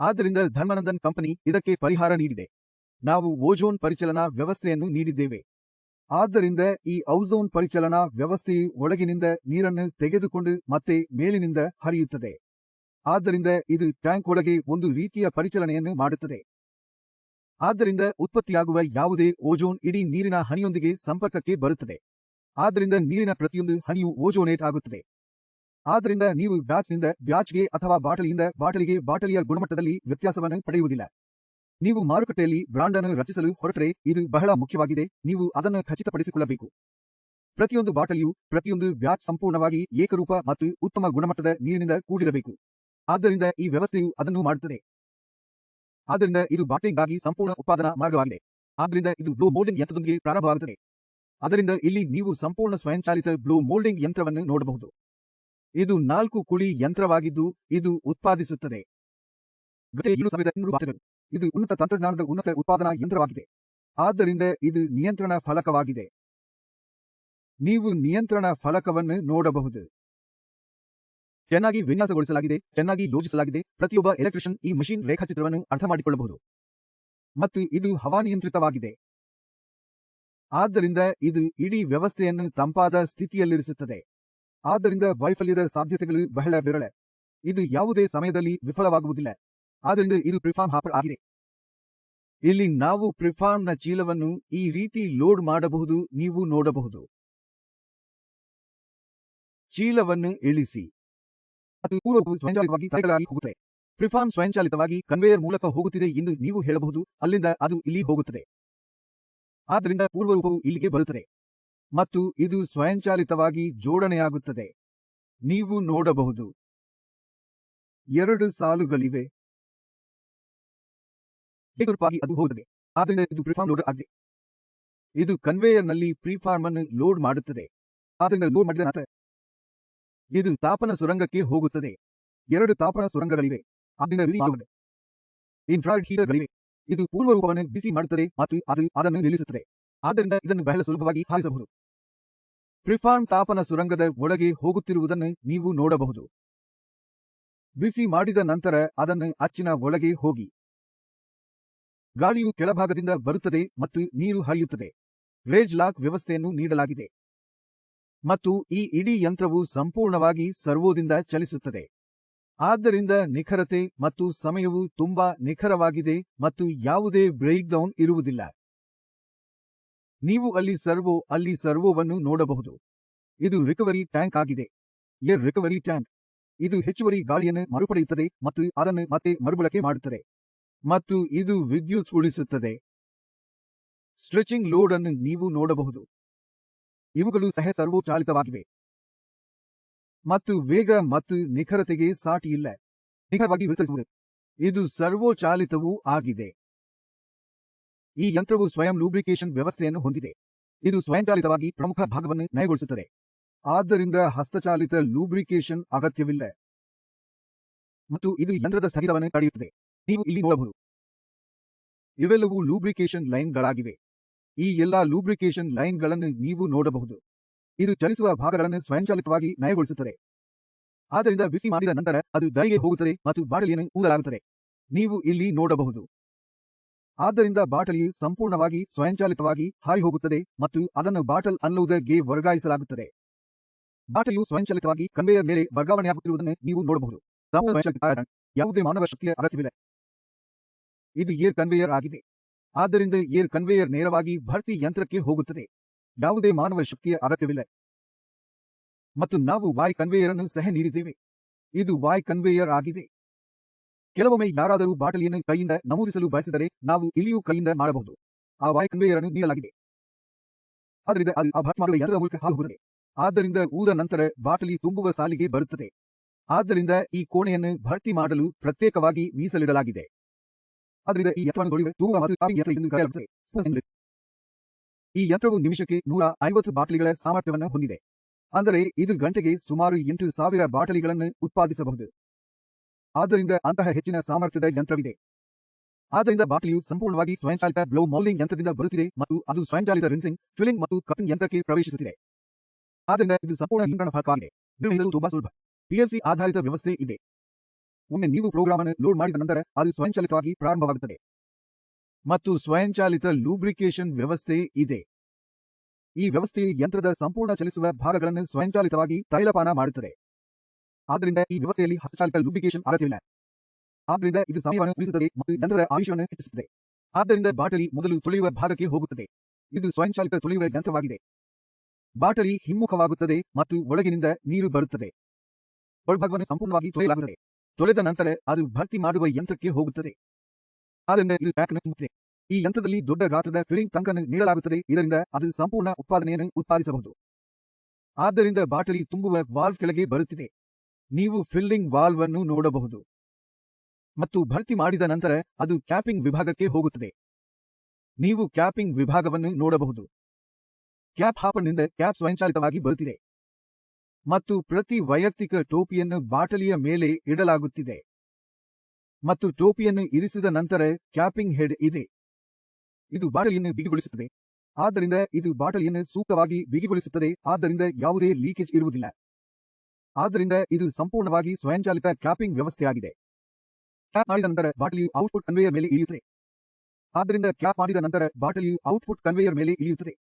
ಆದ್ದರಿಂದ ಧರ್ಮಾನಂದನ್ ಕಂಪನಿ ಇದಕ್ಕೆ ಪರಿಹಾರ ನೀಡಿದೆ. ನಾವು ಓಜೋನ್ ಪರಿಚಲನಾ ವ್ಯವಸ್ಥೆಯನ್ನು ನೀಡಿದ್ದೇವೆ. ಆದ್ದರಿಂದ ಈ ಔಝೋನ್ ಪರಿಚಲನಾ ವ್ಯವಸ್ಥೆಯು ಒಳಗಿನಿಂದ ನೀರನ್ನು ತೆಗೆದುಕೊಂಡು ಮತ್ತೆ ಮೇಲಿನಿಂದ ಹರಿಯುತ್ತದೆ. ಆದ್ದರಿಂದ ಇದು ಟ್ಯಾಂಕ್ ಒಳಗೆ ಒಂದು ರೀತಿಯ ಪರಿಚಲನೆಯನ್ನು ಮಾಡುತ್ತದೆ. ಆದ್ದರಿಂದ ಉತ್ಪತ್ತಿಯಾಗುವ ಯಾವುದೇ ಓಜೋನ್ ಇಡೀ ನೀರಿನ ಹನಿಯೊಂದಿಗೆ ಸಂಪರ್ಕಕ್ಕೆ ಬರುತ್ತದೆ. ಆದ್ದರಿಂದ ನೀರಿನ ಪ್ರತಿಯೊಂದು ಹನಿಯು ಓಜೋನೇಟ್ ಆಗುತ್ತದೆ. ಆದ್ದರಿಂದ ನೀವು ಬ್ಯಾಚ್ನಿಂದ ಬ್ಯಾಚ್ಗೆ ಅಥವಾ ಬಾಟಲಿಯಿಂದ ಬಾಟಲಿಗೆ ಬಾಟಲಿಯ ಗುಣಮಟ್ಟದಲ್ಲಿ ವ್ಯತ್ಯಾಸವನ್ನು ಪಡೆಯುವುದಿಲ್ಲ. ನೀವು ಮಾರುಕಟ್ಟೆಯಲ್ಲಿ ಬ್ರಾಂಡ್ ಅನ್ನು ರಚಿಸಲು ಹೊರಟರೆ ಇದು ಬಹಳ ಮುಖ್ಯವಾಗಿದೆ. ನೀವು ಅದನ್ನು ಖಚಿತಪಡಿಸಿಕೊಳ್ಳಬೇಕು. ಪ್ರತಿಯೊಂದು ಬಾಟಲಿಯು ಪ್ರತಿಯೊಂದು ಬ್ಯಾಚ್ ಸಂಪೂರ್ಣವಾಗಿ ಏಕರೂಪ ಮತ್ತು ಉತ್ತಮ ಗುಣಮಟ್ಟದ ನೀರಿನಿಂದ ಕೂಡಿರಬೇಕು. ಆದ್ದರಿಂದ ಈ ವ್ಯವಸ್ಥೆಯು ಅದನ್ನು ಮಾಡುತ್ತದೆ. ಆದ್ದರಿಂದ ಇದು ಬಾಟಲಿಗಾಗಿ ಸಂಪೂರ್ಣ ಉತ್ಪಾದನಾ ಮಾರ್ಗವಾಗಿದೆ. ಆದ್ದರಿಂದ ಇದು ಬ್ಲೂ ಮೋಲ್ಡಿಂಗ್ ಯಂತ್ರದೊಂದಿಗೆ ಪ್ರಾರಂಭವಾಗುತ್ತದೆ. ಅದರಿಂದ ಇಲ್ಲಿ ನೀವು ಸಂಪೂರ್ಣ ಸ್ವಯಂಚಾಲಿತ ಬ್ಲೂ ಮೋಲ್ಡಿಂಗ್ ಯಂತ್ರವನ್ನು ನೋಡಬಹುದು. ಇದು ನಾಲ್ಕು ಕುಳಿ ಯಂತ್ರವಾಗಿದ್ದು, ಇದು ಉತ್ಪಾದಿಸುತ್ತದೆ. ಇದು ಉನ್ನತ ತಂತ್ರಜ್ಞಾನದ ಉನ್ನತ ಉತ್ಪಾದನಾ ಯಂತ್ರವಾಗಿದೆ. ಆದ್ದರಿಂದ ಇದು ನಿಯಂತ್ರಣ ಫಲಕವಾಗಿದೆ. ನೀವು ನಿಯಂತ್ರಣ ಫಲಕವನ್ನು ನೋಡಬಹುದು. ಚೆನ್ನಾಗಿ ವಿನ್ಯಾಸಗೊಳಿಸಲಾಗಿದೆ, ಚೆನ್ನಾಗಿ ಯೋಜಿಸಲಾಗಿದೆ, ಪ್ರತಿಯೊಬ್ಬ ಎಲೆಕ್ಟ್ರಿಷಿಯನ್ ಈ ಮಷೀನ್ ರೇಖಾಚಿತ್ರವನ್ನು ಅರ್ಥಮಾಡಿಕೊಳ್ಳಬಹುದು ಮತ್ತು ಇದು ಹವಾನಿಯಂತ್ರಿತವಾಗಿದೆ ಆದ್ದರಿಂದ ಇದು ಇಡೀ ವ್ಯವಸ್ಥೆಯನ್ನು ತಂಪಾದ ಸ್ಥಿತಿಯಲ್ಲಿರಿಸುತ್ತದೆ. ಆದ್ದರಿಂದ ವೈಫಲ್ಯದ ಸಾಧ್ಯತೆಗಳು ಬಹಳ ವಿರಳ. ಇದು ಯಾವುದೇ ಸಮಯದಲ್ಲಿ ವಿಫಲವಾಗುವುದಿಲ್ಲ. ಆದ್ದರಿಂದ ಇದು ಪ್ರಿಫಾರ್ಮ್ ಹಾಪರ್ ಆಗಿದೆ. ಇಲ್ಲಿ ನಾವು ಪ್ರಿಫಾರ್ಮ್ನ ಚೀಲವನ್ನು ಈ ರೀತಿ ಲೋಡ್ ಮಾಡಬಹುದು, ನೀವು ನೋಡಬಹುದು. ಚೀಲವನ್ನು ಇಳಿಸಿ. ಅದು ಪೂರ್ವವು ಸ್ವಯಂಚಾಲಿತವಾಗಿ ತಲೆಗಳಾಗಿ ಹೋಗುತ್ತದೆ. ಪ್ರಿಫಾರ್ಮ್ ಸ್ವಯಂಚಾಲಿತವಾಗಿ ಕನ್ವೇಯರ್ ಮೂಲಕ ಹೋಗುತ್ತಿದೆ ಎಂದು ನೀವು ಹೇಳಬಹುದು, ಅಲ್ಲಿಂದ ಅದು ಇಲ್ಲಿ ಹೋಗುತ್ತದೆ. ಆದ್ದರಿಂದ ಪೂರ್ವರೂಪವು ಇಲ್ಲಿಗೆ ಬರುತ್ತದೆ. ಮತ್ತು ಇದು ಸ್ವಯಂಚಾಲಿತವಾಗಿ ಜೋಡಣೆಯಾಗುತ್ತದೆ. ನೀವು ನೋಡಬಹುದು. ಎರಡು ಸಾಲುಗಳಿವೆ. ಏಕರೂಪವಾಗಿ ಅದು ಹೋಗುತ್ತದೆ. ಆದ್ದರಿಂದ ಇದು ಪ್ರಿಫಾರ್ಮ್ ಲೋಡರ್ ಆಗಿದೆ. ಇದು ಕನ್ವೇಯರ್ನಲ್ಲಿ ಪ್ರಿಫಾರ್ಮ್ ಅನ್ನು ಲೋಡ್ ಮಾಡುತ್ತದೆ. ಆದ್ದರಿಂದ ಲೋಡ್ ಮಾಡಿದ ನಂತರ ಇದು ತಾಪನ ಸುರಂಗಕ್ಕೆ ಹೋಗುತ್ತದೆ. ಎರಡು ತಾಪನ ಸುರಂಗಗಳಿವೆ. ಅದರಿಂದ ಬಿಸಿ ಆಗುತ್ತದೆ. ಇನ್ಫ್ರಾರೆಡ್ ಹೀಟರ್ಗಳಿವೆ ಇದು ಪೂರ್ವ ರೂಪವನ್ನು ಬಿಸಿ ಮಾಡುತ್ತದೆ ಮತ್ತು ಅದು ಅದನ್ನು ನಿಲ್ಲಿಸುತ್ತದೆ. ಆದ್ದರಿಂದ ಇದನ್ನು ಬಹಳ ಸುಲಭವಾಗಿ ಹಾರಿಸಬಹುದು. ಪ್ರಿಫಾರ್ಮ್ ತಾಪನ ಸುರಂಗದ ಒಳಗೆ ಹೋಗುತ್ತಿರುವುದನ್ನು ನೀವು ನೋಡಬಹುದು. ಬಿಸಿ ಮಾಡಿದ ನಂತರ ಅದನ್ನು ಅಚ್ಚಿನ ಒಳಗೆ ಹೋಗಿ. ಗಾಳಿಯು ಕೆಳಭಾಗದಿಂದ ಬರುತ್ತದೆ ಮತ್ತು ನೀರು ಹರಿಯುತ್ತದೆ. ರೇಜ್ ಲಾಕ್ ವ್ಯವಸ್ಥೆಯನ್ನು ನೀಡಲಾಗಿದೆ. ಮತ್ತು ಈ ಇಡೀ ಯಂತ್ರವು ಸಂಪೂರ್ಣವಾಗಿ ಸರ್ವೋದಿಂದ ಚಲಿಸುತ್ತದೆ. ಆದ್ದರಿಂದ ನಿಖರತೆ ಮತ್ತು ಸಮಯವು ತುಂಬಾ ನಿಖರವಾಗಿದೆ ಮತ್ತು ಯಾವುದೇ ಬ್ರೇಕ್ ಡೌನ್ ಇರುವುದಿಲ್ಲ. ನೀವು ಅಲ್ಲಿ ಸರ್ವೋ, ಅಲ್ಲಿ ಸರ್ವೋವನ್ನು ನೋಡಬಹುದು. ಇದು ರಿಕವರಿ ಟ್ಯಾಂಕ್ ಆಗಿದೆ. Air recovery tank. ಇದು ಹೆಚ್ಚುವರಿ ಗಾಳಿಯನ್ನು ಮರುಪಡೆಯುತ್ತದೆ ಮತ್ತು ಅದನ್ನು ಮತ್ತೆ ಮರುಬಳಕೆ ಮಾಡುತ್ತದೆ. ಮತ್ತು ಇದು ವಿದ್ಯುತ್ ಉಳಿಸುತ್ತದೆ. ಸ್ಟ್ರೆಚಿಂಗ್ ಲೋಡ್ ಅನ್ನು ನೀವು ನೋಡಬಹುದು. ಇವುಗಳು ಸಹ ಸರ್ವೋಚಾಲಿತವಾಗಿವೆ ಮತ್ತು ವೇಗ ಮತ್ತು ನಿಖರತೆಗೆ ಸಾಟಿಯಿಲ್ಲ ನಿಖರವಾಗಿ ವಿಸ್ತರಿಸುವುದು ಇದು ಸರ್ವೋಚಾಲಿತವೂ ಆಗಿದೆ. ಈ ಯಂತ್ರವು ಸ್ವಯಂ ಲೂಬ್ರಿಕೇಶನ್ ವ್ಯವಸ್ಥೆಯನ್ನು ಹೊಂದಿದೆ. ಇದು ಸ್ವಯಂಚಾಲಿತವಾಗಿ ಪ್ರಮುಖ ಭಾಗವನ್ನು ನಯಗೊಳಿಸುತ್ತದೆ. ಆದ್ದರಿಂದ ಹಸ್ತಚಾಲಿತ ಲೂಬ್ರಿಕೇಶನ್ ಅಗತ್ಯವಿಲ್ಲ. ಮತ್ತು ಇದು ಯಂತ್ರದ ಸ್ಥಗಿತವನ್ನು ತಡೆಯುತ್ತದೆ. ನೀವು ಇಲ್ಲಿ ನೋಡಬಹುದು. ಇವೆಲ್ಲವೂ ಲೂಬ್ರಿಕೇಶನ್ ಲೈನ್ಗಳಾಗಿವೆ. ಈ ಎಲ್ಲಾ ಲೂಬ್ರಿಕೇಶನ್ ಲೈನ್ಗಳನ್ನು ನೀವು ನೋಡಬಹುದು. ಇದು ಚಲಿಸುವ ಭಾಗಗಳನ್ನು ಸ್ವಯಂಚಾಲಿತವಾಗಿ ನಯಗೊಳಿಸುತ್ತದೆ. ಆದ್ದರಿಂದ ಬಿಸಿ ಮಾಡಿದ ನಂತರ ಅದು ದರಿಗೆ ಹೋಗುತ್ತದೆ ಮತ್ತು ಬಾಟಲಿಯನ್ನು ಊದಲಾಗುತ್ತದೆ. ನೀವು ಇಲ್ಲಿ ನೋಡಬಹುದು. ಆದ್ದರಿಂದ ಬಾಟಲಿಯು ಸಂಪೂರ್ಣವಾಗಿ ಸ್ವಯಂಚಾಲಿತವಾಗಿ ಹಾರಿಹೋಗುತ್ತದೆ ಮತ್ತು ಅದನ್ನು ಬಾಟಲ್ ಅನ್ಲೋದರ್ಗೆ ವರ್ಗಾಯಿಸಲಾಗುತ್ತದೆ. ಬಾಟಲಿಯು ಸ್ವಯಂಚಾಲಿತವಾಗಿ ಕನ್ವೇಯರ್ ಮೇಲೆ ವರ್ಗಾವಣೆಯಾಗುತ್ತಿರುವುದನ್ನು ನೀವು ನೋಡಬಹುದು. ಯಾವುದೇ ಮಾನವ ಶಕ್ತಿಯ ಅಗತ್ಯವಿಲ್ಲ. ಇದು ಏರ್ ಕನ್ವೇಯರ್ ಆಗಿದೆ. ಆದ್ದರಿಂದ ಏರ್ ಕನ್ವೇಯರ್ ನೇರವಾಗಿ ಭರ್ತಿ ಯಂತ್ರಕ್ಕೆ ಹೋಗುತ್ತದೆ. ಯಾವುದೇ ಮಾನವ ಶಕ್ತಿಯ ಅಗತ್ಯವಿಲ್ಲ. ಮತ್ತು ನಾವು ವಾಯ್ ಕನ್ವೇಯರ್ ಅನ್ನು ಸಹ ನೀಡಿದ್ದೇವೆ. ಇದು ವಾಯ್ ಕನ್ವೇಯರ್ ಆಗಿದೆ. ಕೆಲವೊಮ್ಮೆ ಯಾರಾದರೂ ಬಾಟಲಿಯನ್ನು ಕೈಯಿಂದ ನಮೂದಿಸಲು ಬಯಸಿದರೆ ನಾವು ಇಲ್ಲಿಯೂ ಕೈಯಿಂದ ಮಾಡಬಹುದು. ಆ ವಾಯ್ ಕನ್ವೇಯರ್ ಅನ್ನು ನೀಡಲಾಗಿದೆ. ಆದ್ದರಿಂದ ಅದು ಆ ಭರ್ತಿ ಮಾಡುವ ಯಂತ್ರದ ಮೂಲಕ ಹಾದು ಹೋಗುತ್ತದೆ ಆದ್ದರಿಂದ ಊದ ನಂತರ ಬಾಟಲಿ ತುಂಬುವ ಸಾಲಿಗೆ ಬರುತ್ತದೆ. ಆದ್ದರಿಂದ ಈ ಕೋಣೆಯನ್ನು ಭರ್ತಿ ಮಾಡಲು ಪ್ರತ್ಯೇಕವಾಗಿ ಮೀಸಲಿಡಲಾಗಿದೆ. ಆದ್ದರಿಂದ ಈ ಯಂತ್ರವನ್ನು ತೊಳೆಯುವ ತೂಗುವ ಮತ್ತು ಟಾಪಿಂಗ್ ಯಂತ್ರ ಎಂದು ಕರೆಯಲಾಗುತ್ತದೆ. ಈ ಯಂತ್ರವು ನಿಮಿಷಕ್ಕೆ ನೂರ ಐವತ್ತು ಬಾಟಲಿಗಳ ಸಾಮರ್ಥ್ಯವನ್ನು ಹೊಂದಿದೆ. ಅಂದರೆ ಇದು ಗಂಟೆಗೆ ಸುಮಾರು ಎಂಟು ಸಾವಿರ ಬಾಟಲಿಗಳನ್ನು ಉತ್ಪಾದಿಸಬಹುದು. ಆದ್ದರಿಂದ ಅಂತಹ ಹೆಚ್ಚಿನ ಸಾಮರ್ಥ್ಯದ ಯಂತ್ರವಿದೆ. ಆದ್ದರಿಂದ ಬಾಟಲಿಯು ಸಂಪೂರ್ಣವಾಗಿ ಸ್ವಯಂಚಾಲಿತ ಬ್ಲೋ ಮೌಲ್ಡಿಂಗ್ ಯಂತ್ರದಿಂದ ಬರುತ್ತಿದೆ ಮತ್ತು ಅದು ಸ್ವಯಂಚಾಲಿತ ರಿನ್ಸಿಂಗ್, ಫಿಲ್ಲಿಂಗ್ ಮತ್ತು ಕಪಿಂಗ್ ಯಂತ್ರಕ್ಕೆ ಪ್ರವೇಶಿಸುತ್ತಿದೆ. ಆದ್ದರಿಂದ ಇದು ಸಂಪೂರ್ಣ ನಿಯಂತ್ರಣ ಫಲಕವಾಗಿದೆ. ನಿರ್ವಹಿಸಲು ತುಂಬಾ ಸುಲಭ. ಪಿಎಲ್ಸಿ ಆಧಾರಿತ ವ್ಯವಸ್ಥೆ ಇದೆ. ಒಮ್ಮೆ ನೀವು ಪ್ರೋಗ್ರಾಮ್ ಅನ್ನು ಲೋಡ್ ಮಾಡಿದ ನಂತರ ಅದು ಸ್ವಯಂಚಾಲಿತವಾಗಿ ಪ್ರಾರಂಭವಾಗುತ್ತದೆ. ಮತ್ತು ಸ್ವಯಂಚಾಲಿತ ಲೂಬ್ರಿಕೇಶನ್ ವ್ಯವಸ್ಥೆ ಇದೆ. ಈ ವ್ಯವಸ್ಥೆಯು ಯಂತ್ರದ ಸಂಪೂರ್ಣ ಚಲಿಸುವ ಭಾಗಗಳನ್ನು ಸ್ವಯಂಚಾಲಿತವಾಗಿ ತೈಲಪಾನ ಮಾಡುತ್ತದೆ. ಆದ್ದರಿಂದ ಈ ವ್ಯವಸ್ಥೆಯಲ್ಲಿ ಹಸ್ತಚಾಲಿತ ಲೂಬ್ರಿಕೇಶನ್ ಅಗತ್ಯವಿಲ್ಲ. ಆದ್ದರಿಂದ ಇದು ಸಮಯವನ್ನು ಉಳಿಸುತ್ತದೆ ಮತ್ತು ಯಂತ್ರದ ಆಯುಷ್ಯವನ್ನು ಹೆಚ್ಚಿಸುತ್ತದೆ. ಆದ್ದರಿಂದ ಬಾಟಲಿ ಮೊದಲು ತೊಳೆಯುವ ಭಾಗಕ್ಕೆ ಹೋಗುತ್ತದೆ. ಇದು ಸ್ವಯಂಚಾಲಿತ ತೊಳೆಯುವ ಯಂತ್ರವಾಗಿದೆ. ಬಾಟಲಿ ಹಿಮ್ಮುಖವಾಗುತ್ತದೆ ಮತ್ತು ಒಳಗಿನಿಂದ ನೀರು ಬರುತ್ತದೆ. ಒಳಭಾಗವನ್ನು ಸಂಪೂರ್ಣವಾಗಿ ತೊಳೆಯಲಾಗುತ್ತದೆ. ತೊಳೆದ ನಂತರ ಅದು ಭರ್ತಿ ಮಾಡುವ ಯಂತ್ರಕ್ಕೆ ಹೋಗುತ್ತದೆ. ಆದ್ದರಿಂದ ಈ ಯಂತ್ರದಲ್ಲಿ ದೊಡ್ಡ ಗಾತ್ರದ ಫಿಲ್ಲಿಂಗ್ ತಂಕನ್ನು ನೀಡಲಾಗುತ್ತದೆ. ಇದರಿಂದ ಅದು ಸಂಪೂರ್ಣ ಉತ್ಪಾದನೆಯನ್ನು ಉತ್ಪಾದಿಸಬಹುದು. ಆದ್ದರಿಂದ ಬಾಟಲಿ ತುಂಬುವ ವಾಲ್ವ್ ಕೆಳಗೆ ಬರುತ್ತಿದೆ. ನೀವು ಫಿಲ್ಲಿಂಗ್ ವಾಲ್ವ್ ಅನ್ನು ನೋಡಬಹುದು. ಮತ್ತು ಭರ್ತಿ ಮಾಡಿದ ನಂತರ ಅದು ಕ್ಯಾಪಿಂಗ್ ವಿಭಾಗಕ್ಕೆ ಹೋಗುತ್ತದೆ. ನೀವು ಕ್ಯಾಪಿಂಗ್ ವಿಭಾಗವನ್ನು ನೋಡಬಹುದು. ಕ್ಯಾಪ್ ಹಾಪರ್ನಿಂದ ಕ್ಯಾಪ್ ಸ್ವಯಂಚಾಲಿತವಾಗಿ ಬರುತ್ತಿದೆ. ಮತ್ತು ಪ್ರತಿ ವೈಯಕ್ತಿಕ ಟೋಪಿಯನ್ನು ಬಾಟಲಿಯ ಮೇಲೆ ಇಡಲಾಗುತ್ತಿದೆ. ಮತ್ತು ಟೋಪಿಯನ್ನು ಇರಿಸಿದ ನಂತರ ಕ್ಯಾಪಿಂಗ್ ಹೆಡ್ ಇದೆ. ಇದು ಬಾಟಲಿಯನ್ನು ಬಿಗಿಗೊಳಿಸುತ್ತದೆ. ಆದ್ದರಿಂದ ಇದು ಬಾಟಲಿಯನ್ನು ಸೂಕ್ತವಾಗಿ ಬಿಗಿಗೊಳಿಸುತ್ತದೆ. ಆದ್ದರಿಂದ ಯಾವುದೇ ಲೀಕೇಜ್ ಇರುವುದಿಲ್ಲ. ಆದ್ದರಿಂದ ಇದು ಸಂಪೂರ್ಣವಾಗಿ ಸ್ವಯಂಚಾಲಿತ ಕ್ಯಾಪಿಂಗ್ ವ್ಯವಸ್ಥೆಯಾಗಿದೆ. ಕ್ಯಾಪ್ ಮಾಡಿದ ನಂತರ ಬಾಟಲಿಯು ಔಟ್ಪುಟ್ ಕನ್ವೇಯರ್ ಮೇಲೆ ಇಳಿಯುತ್ತದೆ. ಆದ್ದರಿಂದ ಕ್ಯಾಪ್ ಮಾಡಿದ ನಂತರ ಬಾಟಲಿಯು ಔಟ್ಪುಟ್ ಕನ್ವೇಯರ್ ಮೇಲೆ ಇಳಿಯುತ್ತದೆ.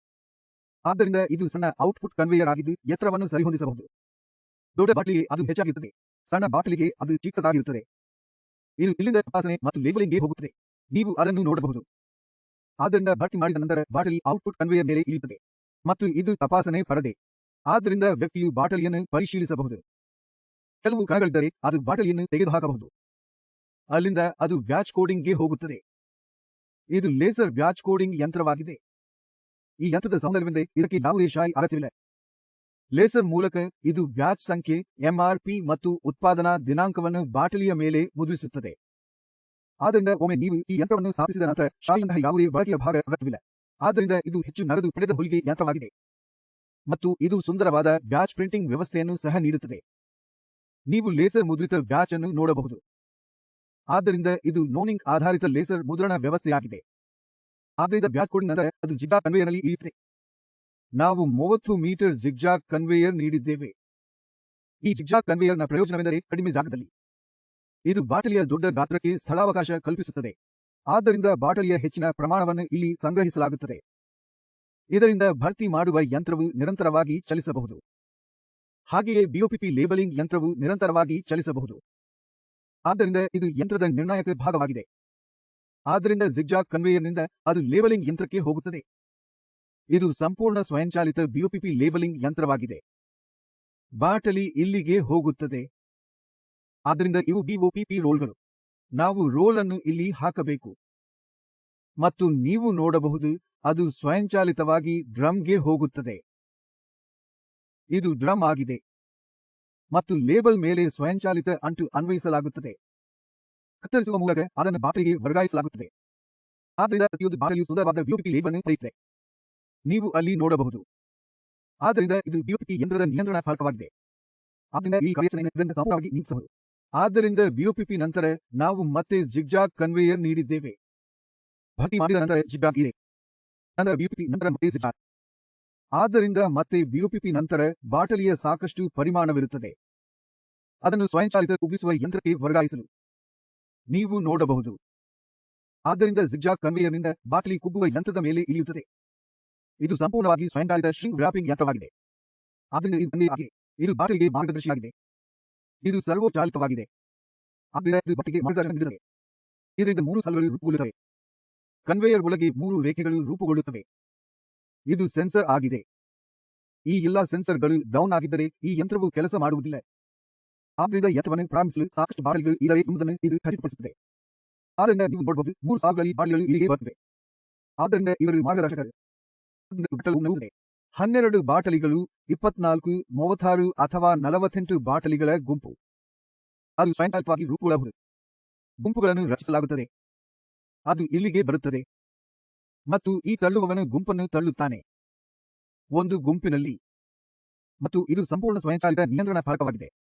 ಆದ್ದರಿಂದ ಇದು ಸಣ್ಣ ಔಟ್ಪುಟ್ ಕನ್ವೇಯರ್ ಆಗಿದ್ದು ಎತ್ತರವನ್ನು ಸರಿಹೊಂದಿಸಬಹುದು. ದೊಡ್ಡ ಬಾಟ್ಲಿಗೆ ಅದು ಹೆಚ್ಚಾಗಿರುತ್ತದೆ. ಸಣ್ಣ ಬಾಟಲಿಗೆ ಅದು ಚಿಕ್ಕದಾಗಿರುತ್ತದೆ. ಇದು ಇಲ್ಲಿಂದ ತಪಾಸಣೆ ಮತ್ತು ಲೇಬಲಿಂಗ್ಗೆ ಹೋಗುತ್ತದೆ. ನೀವು ಅದನ್ನು ನೋಡಬಹುದು. ಆದ್ದರಿಂದ ಭರ್ತಿ ಮಾಡಿದ ನಂತರ ಬಾಟಲಿ ಔಟ್ಪುಟ್ ಕನ್ವೇಯರ್ ಮೇಲೆ ಇಳಿಯುತ್ತದೆ. ಮತ್ತು ಇದು ತಪಾಸಣೆ ಪರದೆ. ಆದ್ದರಿಂದ ವ್ಯಕ್ತಿಯು ಬಾಟಲಿಯನ್ನು ಪರಿಶೀಲಿಸಬಹುದು. ಕೆಲವು ಕಣಗಳಿದ್ದರೆ ಅದು ಬಾಟಲಿಯನ್ನು ತೆಗೆದುಹಾಕಬಹುದು. ಅಲ್ಲಿಂದ ಅದು ಬ್ಯಾಚ್ ಕೋಡಿಂಗ್ಗೆ ಹೋಗುತ್ತದೆ. ಇದು ಲೇಸರ್ ಬ್ಯಾಚ್ ಕೋಡಿಂಗ್ ಯಂತ್ರವಾಗಿದೆ. ಈ ಯಂತ್ರದ ಸೌಂದರ್ಯವೆಂದರೆ ಇದಕ್ಕೆ ಯಾವುದೇ ಶಾಯಿ ಅಗತ್ಯವಿಲ್ಲ. ಲೇಸರ್ ಮೂಲಕ ಇದು ಬ್ಯಾಚ್ ಸಂಖ್ಯೆ, ಎಂಆರ್ಪಿ ಮತ್ತು ಉತ್ಪಾದನಾ ದಿನಾಂಕವನ್ನು ಬಾಟಲಿಯ ಮೇಲೆ ಮುದ್ರಿಸುತ್ತದೆ. ಆದ್ದರಿಂದ ಒಮ್ಮೆ ನೀವು ಈ ಯಂತ್ರವನ್ನು ಸ್ಥಾಪಿಸಿದ ನಂತರ ಶಾಯಿಯಂತಹ ಯಾವುದೇ ಬಳಕೆಯ ಭಾಗ ಅಗತ್ಯವಿಲ್ಲ. ಆದ್ದರಿಂದ ಇದು ಹೆಚ್ಚು ನಗದು ಪಡೆದ ಹೊಲಿಗೆ ಯಂತ್ರವಾಗಿದೆ. ಮತ್ತು ಇದು ಸುಂದರವಾದ ಬ್ಯಾಚ್ ಪ್ರಿಂಟಿಂಗ್ ವ್ಯವಸ್ಥೆಯನ್ನು ಸಹ ನೀಡುತ್ತದೆ. ನೀವು ಲೇಸರ್ ಮುದ್ರಿತ ಬ್ಯಾಚ್ ಅನ್ನು ನೋಡಬಹುದು. ಆದ್ದರಿಂದ ಇದು ನೋನಿಂಗ್ ಆಧಾರಿತ ಲೇಸರ್ ಮುದ್ರಣ ವ್ಯವಸ್ಥೆಯಾಗಿದೆ. ಆದ್ದರಿಂದ ಬ್ಯಾಕ್ ಕೊಡಿ ನಂತರ ಅದು ಜಿಗ್ಜಾಗ್ ಕನ್ವೇಯರ್ನಲ್ಲಿ ಇಳಿಯುತ್ತದೆ. ನಾವು ಮೂವತ್ತು ಮೀಟರ್ ಜಿಗ್ಜಾಗ್ ಕನ್ವೇಯರ್ ನೀಡಿದ್ದೇವೆ. ಈ ಜಿಗ್ಜಾಗ್ನ ಪ್ರಯೋಜನವೆಂದರೆ ಕಡಿಮೆ ಜಾಗದಲ್ಲಿ. ಇದು ಬಾಟಲಿಯ ದೊಡ್ಡ ಗಾತ್ರಕ್ಕೆ ಸ್ಥಳಾವಕಾಶ ಕಲ್ಪಿಸುತ್ತದೆ. ಆದ್ದರಿಂದ ಬಾಟಲಿಯ ಹೆಚ್ಚಿನ ಪ್ರಮಾಣವನ್ನು ಇಲ್ಲಿ ಸಂಗ್ರಹಿಸಲಾಗುತ್ತದೆ. ಇದರಿಂದ ಭರ್ತಿ ಮಾಡುವ ಯಂತ್ರವು ನಿರಂತರವಾಗಿ ಚಲಿಸಬಹುದು. ಹಾಗೆಯೇ ಬಿಒಪಿಪಿ ಲೇಬಲಿಂಗ್ ಯಂತ್ರವು ನಿರಂತರವಾಗಿ ಚಲಿಸಬಹುದು. ಆದ್ದರಿಂದ ಇದು ಯಂತ್ರದ ನಿರ್ಣಾಯಕ ಭಾಗವಾಗಿದೆ. ಆದ್ದರಿಂದ ಜಿಗ್ಜಾಗ್ ಕನ್ವೇಯರ್ನಿಂದ ಅದು ಲೇಬಲಿಂಗ್ ಯಂತ್ರಕ್ಕೆ ಹೋಗುತ್ತದೆ. ಇದು ಸಂಪೂರ್ಣ ಸ್ವಯಂಚಾಲಿತ ಬಿಒಪಿಪಿ ಲೇಬಲಿಂಗ್ ಯಂತ್ರವಾಗಿದೆ. ಬಾಟಲಿ ಇಲ್ಲಿಗೆ ಹೋಗುತ್ತದೆ. ಆದ್ದರಿಂದ ಇವು ಬಿಒಪಿಪಿ ರೋಲ್ಗಳು. ನಾವು ರೋಲ್ ಅನ್ನು ಇಲ್ಲಿ ಹಾಕಬೇಕು. ಮತ್ತು ನೀವು ನೋಡಬಹುದು, ಅದು ಸ್ವಯಂಚಾಲಿತವಾಗಿ ಡ್ರಮ್ಗೆ ಹೋಗುತ್ತದೆ. ಇದು ಡ್ರಮ್ ಆಗಿದೆ. ಮತ್ತು ಲೇಬಲ್ ಮೇಲೆ ಸ್ವಯಂಚಾಲಿತ ಅಂಟು ಅನ್ವಯಿಸಲಾಗುತ್ತದೆ. ಕತ್ತರಿಸುವ ಮೂಲಕ ಅದನ್ನು ಬಾಟಲಿಗೆ ವರ್ಗಾಯಿಸಲಾಗುತ್ತದೆ. ಆದ್ದರಿಂದ ಪ್ರತಿಯೊಂದು ಬಾಟಲಿಯು ಸುಂದರವಾದ ಬಿಒಪಿ ಲೇಬಲ್ ಅನ್ನು ಪಡೆಯುತ್ತದೆ. ನೀವು ಅಲ್ಲಿ ನೋಡಬಹುದು. ಆದ್ದರಿಂದ ಇದು ಬಿಒಪಿ ಯಂತ್ರದ ನಿಯಂತ್ರಣ ಫಲಕವಾಗಿದೆ. ಆದ್ದರಿಂದ ಈ ಕಾರ್ಯಾಚರಣೆಯನ್ನು ಇದನ್ನು ಸಂಪೂರ್ಣವಾಗಿ ನಿಲ್ಲಿಸಬಹುದು. ಆದ್ದರಿಂದ ಬಿಒಪಿಪಿ ನಂತರ ನಾವು ಮತ್ತೆ ಜಿಗ್ಜಾಗ್ ಕನ್ವೇಯರ್ ನೀಡಿದ್ದೇವೆ. ಭರ್ತಿ ಮಾಡಿದ ನಂತರ ಜಿಗ್ಜಾಗ್ ಇದೆ. ನಂತರ ಬಿಒಪಿಪಿ ನಂತರ ಮತ್ತೆ ಜಿಗ್ಜಾಗ್ ಆದ್ದರಿಂದ ಮತ್ತೆ ಬಿಒಪಿಪಿ ನಂತರ ಬಾಟಲಿಯ ಸಾಕಷ್ಟು ಪರಿಮಾಣವಿರುತ್ತದೆ. ಅದನ್ನು ಸ್ವಯಂಚಾಲಿತ ಕುಗ್ಗಿಸುವ ಯಂತ್ರಕ್ಕೆ ವರ್ಗಾಯಿಸಲು. ನೀವು ನೋಡಬಹುದು. ಆದ್ದರಿಂದ ಜಿಗ್ಜಾಗ್ ಕನ್ವೇಯರ್ನಿಂದ ಬಾಟಲಿ ಕುಗ್ಗುವ ಯಂತ್ರದ ಮೇಲೆ ಇಳಿಯುತ್ತದೆ. ಇದು ಸಂಪೂರ್ಣವಾಗಿ ಸ್ವಯಂಚಾಲಿತ ಶ್ರಿಂಗ್ ವ್ರಾಪಿಂಗ್ ಯಂತ್ರವಾಗಿದೆ. ಆದ್ದರಿಂದ ಇದು ಇದು ಬಾಟಲಿಗೆ ಮಾರ್ಗದರ್ಶಿಯಾಗಿದೆ. ಇದು ಸರ್ವೋಚಾಲಿತವಾಗಿದೆ ಆದ್ದರಿಂದ ಇದು ಮಾರ್ಗದರ್ಶನ ನೀಡುತ್ತದೆ. ಇದರಿಂದ ಮೂರು ಸಾಲುಗಳು ರೂಪುಗೊಳ್ಳುತ್ತವೆ. ಕನ್ವೇಯರ್ ಒಳಗೆ ಮೂರು ರೇಖೆಗಳು ರೂಪುಗೊಳ್ಳುತ್ತವೆ. ಇದು ಸೆನ್ಸರ್ ಆಗಿದೆ. ಈ ಎಲ್ಲಾ ಸೆನ್ಸರ್ಗಳು ಡೌನ್ ಆಗಿದ್ದರೆ ಈ ಯಂತ್ರವು ಕೆಲಸ ಮಾಡುವುದಿಲ್ಲ. ಆದ್ದರಿಂದ ಯಂತ್ರವನ್ನು ಪ್ರಾರಂಭಿಸಲು ಸಾಕಷ್ಟು ಬಾಟಲಿಗಳು ಇದಾವೆ ಎಂಬುದನ್ನು ಇದು ಖಚಿತಪಡಿಸುತ್ತದೆ. ಆದ್ದರಿಂದ ನೀವು ನೋಡಬಹುದು ಮೂರು ಸಾಲುಗಳಲ್ಲಿ ಬಾಟಲಿಗಳು ಇಲ್ಲಿಗೆ ಬರುತ್ತವೆ. ಆದ್ದರಿಂದ ಇವರು ಮಾರ್ಗದರ್ಶಕರು. ಹನ್ನೆರಡು ಬಾಟಲಿಗಳು, ಇಪ್ಪತ್ನಾಲ್ಕು, ಮೂವತ್ತಾರು ಅಥವಾ ನಲವತ್ತೆಂಟು ಬಾಟಲಿಗಳ ಗುಂಪು. ಅದು ಸ್ವಯಂಚಾಲಿತವಾಗಿ ರೂಪುಗೊಳ್ಳಬಹುದು. ಗುಂಪುಗಳನ್ನು ರಚಿಸಲಾಗುತ್ತದೆ. ಅದು ಇಲ್ಲಿಗೆ ಬರುತ್ತದೆ. ಮತ್ತು ಈ ತಳ್ಳುವವನು ಗುಂಪನ್ನು ತಳ್ಳುತ್ತಾನೆ. ಒಂದು ಗುಂಪಿನಲ್ಲಿ. ಮತ್ತು ಇದು ಸಂಪೂರ್ಣ ಸ್ವಯಂಚಾಲಿತ ನಿಯಂತ್ರಣ ಫಲಕವಾಗಿದೆ.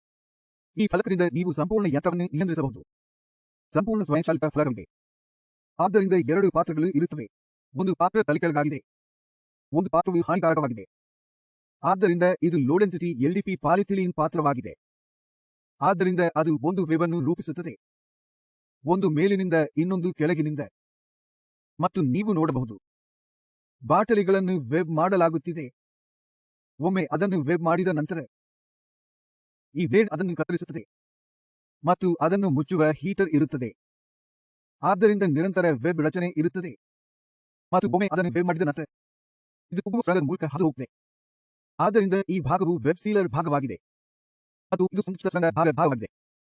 ಈ ಫಲಕದಿಂದ ನೀವು ಸಂಪೂರ್ಣ ಯಂತ್ರವನ್ನು ನಿಯಂತ್ರಿಸಬಹುದು. ಸಂಪೂರ್ಣ ಸ್ವಯಂಚಾಲಿತ ಫಲಕವಿದೆ. ಆದ್ದರಿಂದ ಎರಡು ಪಾತ್ರಗಳು ಇರುತ್ತವೆ. ಒಂದು ಪಾತ್ರ ತಲೆಕೆಳಗಾಗಿದೆ. ಒಂದು ಪಾತ್ರವು ಹಾನಿಕಾರಕವಾಗಿದೆ. ಆದ್ದರಿಂದ ಇದು ಲೋಡೆನ್ಸಿಟಿ ಎಲ್ಡಿಪಿ ಪಾಲಿಥಿಲೀನ್ ಪಾತ್ರವಾಗಿದೆ. ಆದ್ದರಿಂದ ಅದು ಒಂದು ವೆಬ್ ಅನ್ನು ರೂಪಿಸುತ್ತದೆ. ಒಂದು ಮೇಲಿನಿಂದ ಇನ್ನೊಂದು ಕೆಳಗಿನಿಂದ. ಮತ್ತು ನೀವು ನೋಡಬಹುದು. ಬಾಟಲಿಗಳನ್ನು ವೆಬ್ ಮಾಡಲಾಗುತ್ತಿದೆ. ಒಮ್ಮೆ ಅದನ್ನು ವೆಬ್ ಮಾಡಿದ ನಂತರ ಈ ಬ್ಲೇಡ್ ಅದನ್ನು ಕತ್ತರಿಸುತ್ತದೆ ಮತ್ತು ಅದನ್ನು ಮುಚ್ಚುವ ಹೀಟರ್ ಇರುತ್ತದೆ. ಆದ್ದರಿಂದ ನಿರಂತರ ವೆಬ್ ರಚನೆ ಇರುತ್ತದೆ ಮತ್ತು ಒಮ್ಮೆ ಅದನ್ನು ವೆಬ್ ಮಾಡಿದ ನಂತರ ಇದು ಕುಗ್ಗುವ ಸ್ಥಳದ ಮೂಲಕ ಹಾದು ಹೋಗುತ್ತದೆ ಆದ್ದರಿಂದ ಈ ಭಾಗವು ವೆಬ್ ಸೀಲರ್ ಭಾಗವಾಗಿದೆ ಮತ್ತು ಇದು ಸಂಕುಚಿತ ಭಾಗ ಭಾಗವಾಗಿದೆ.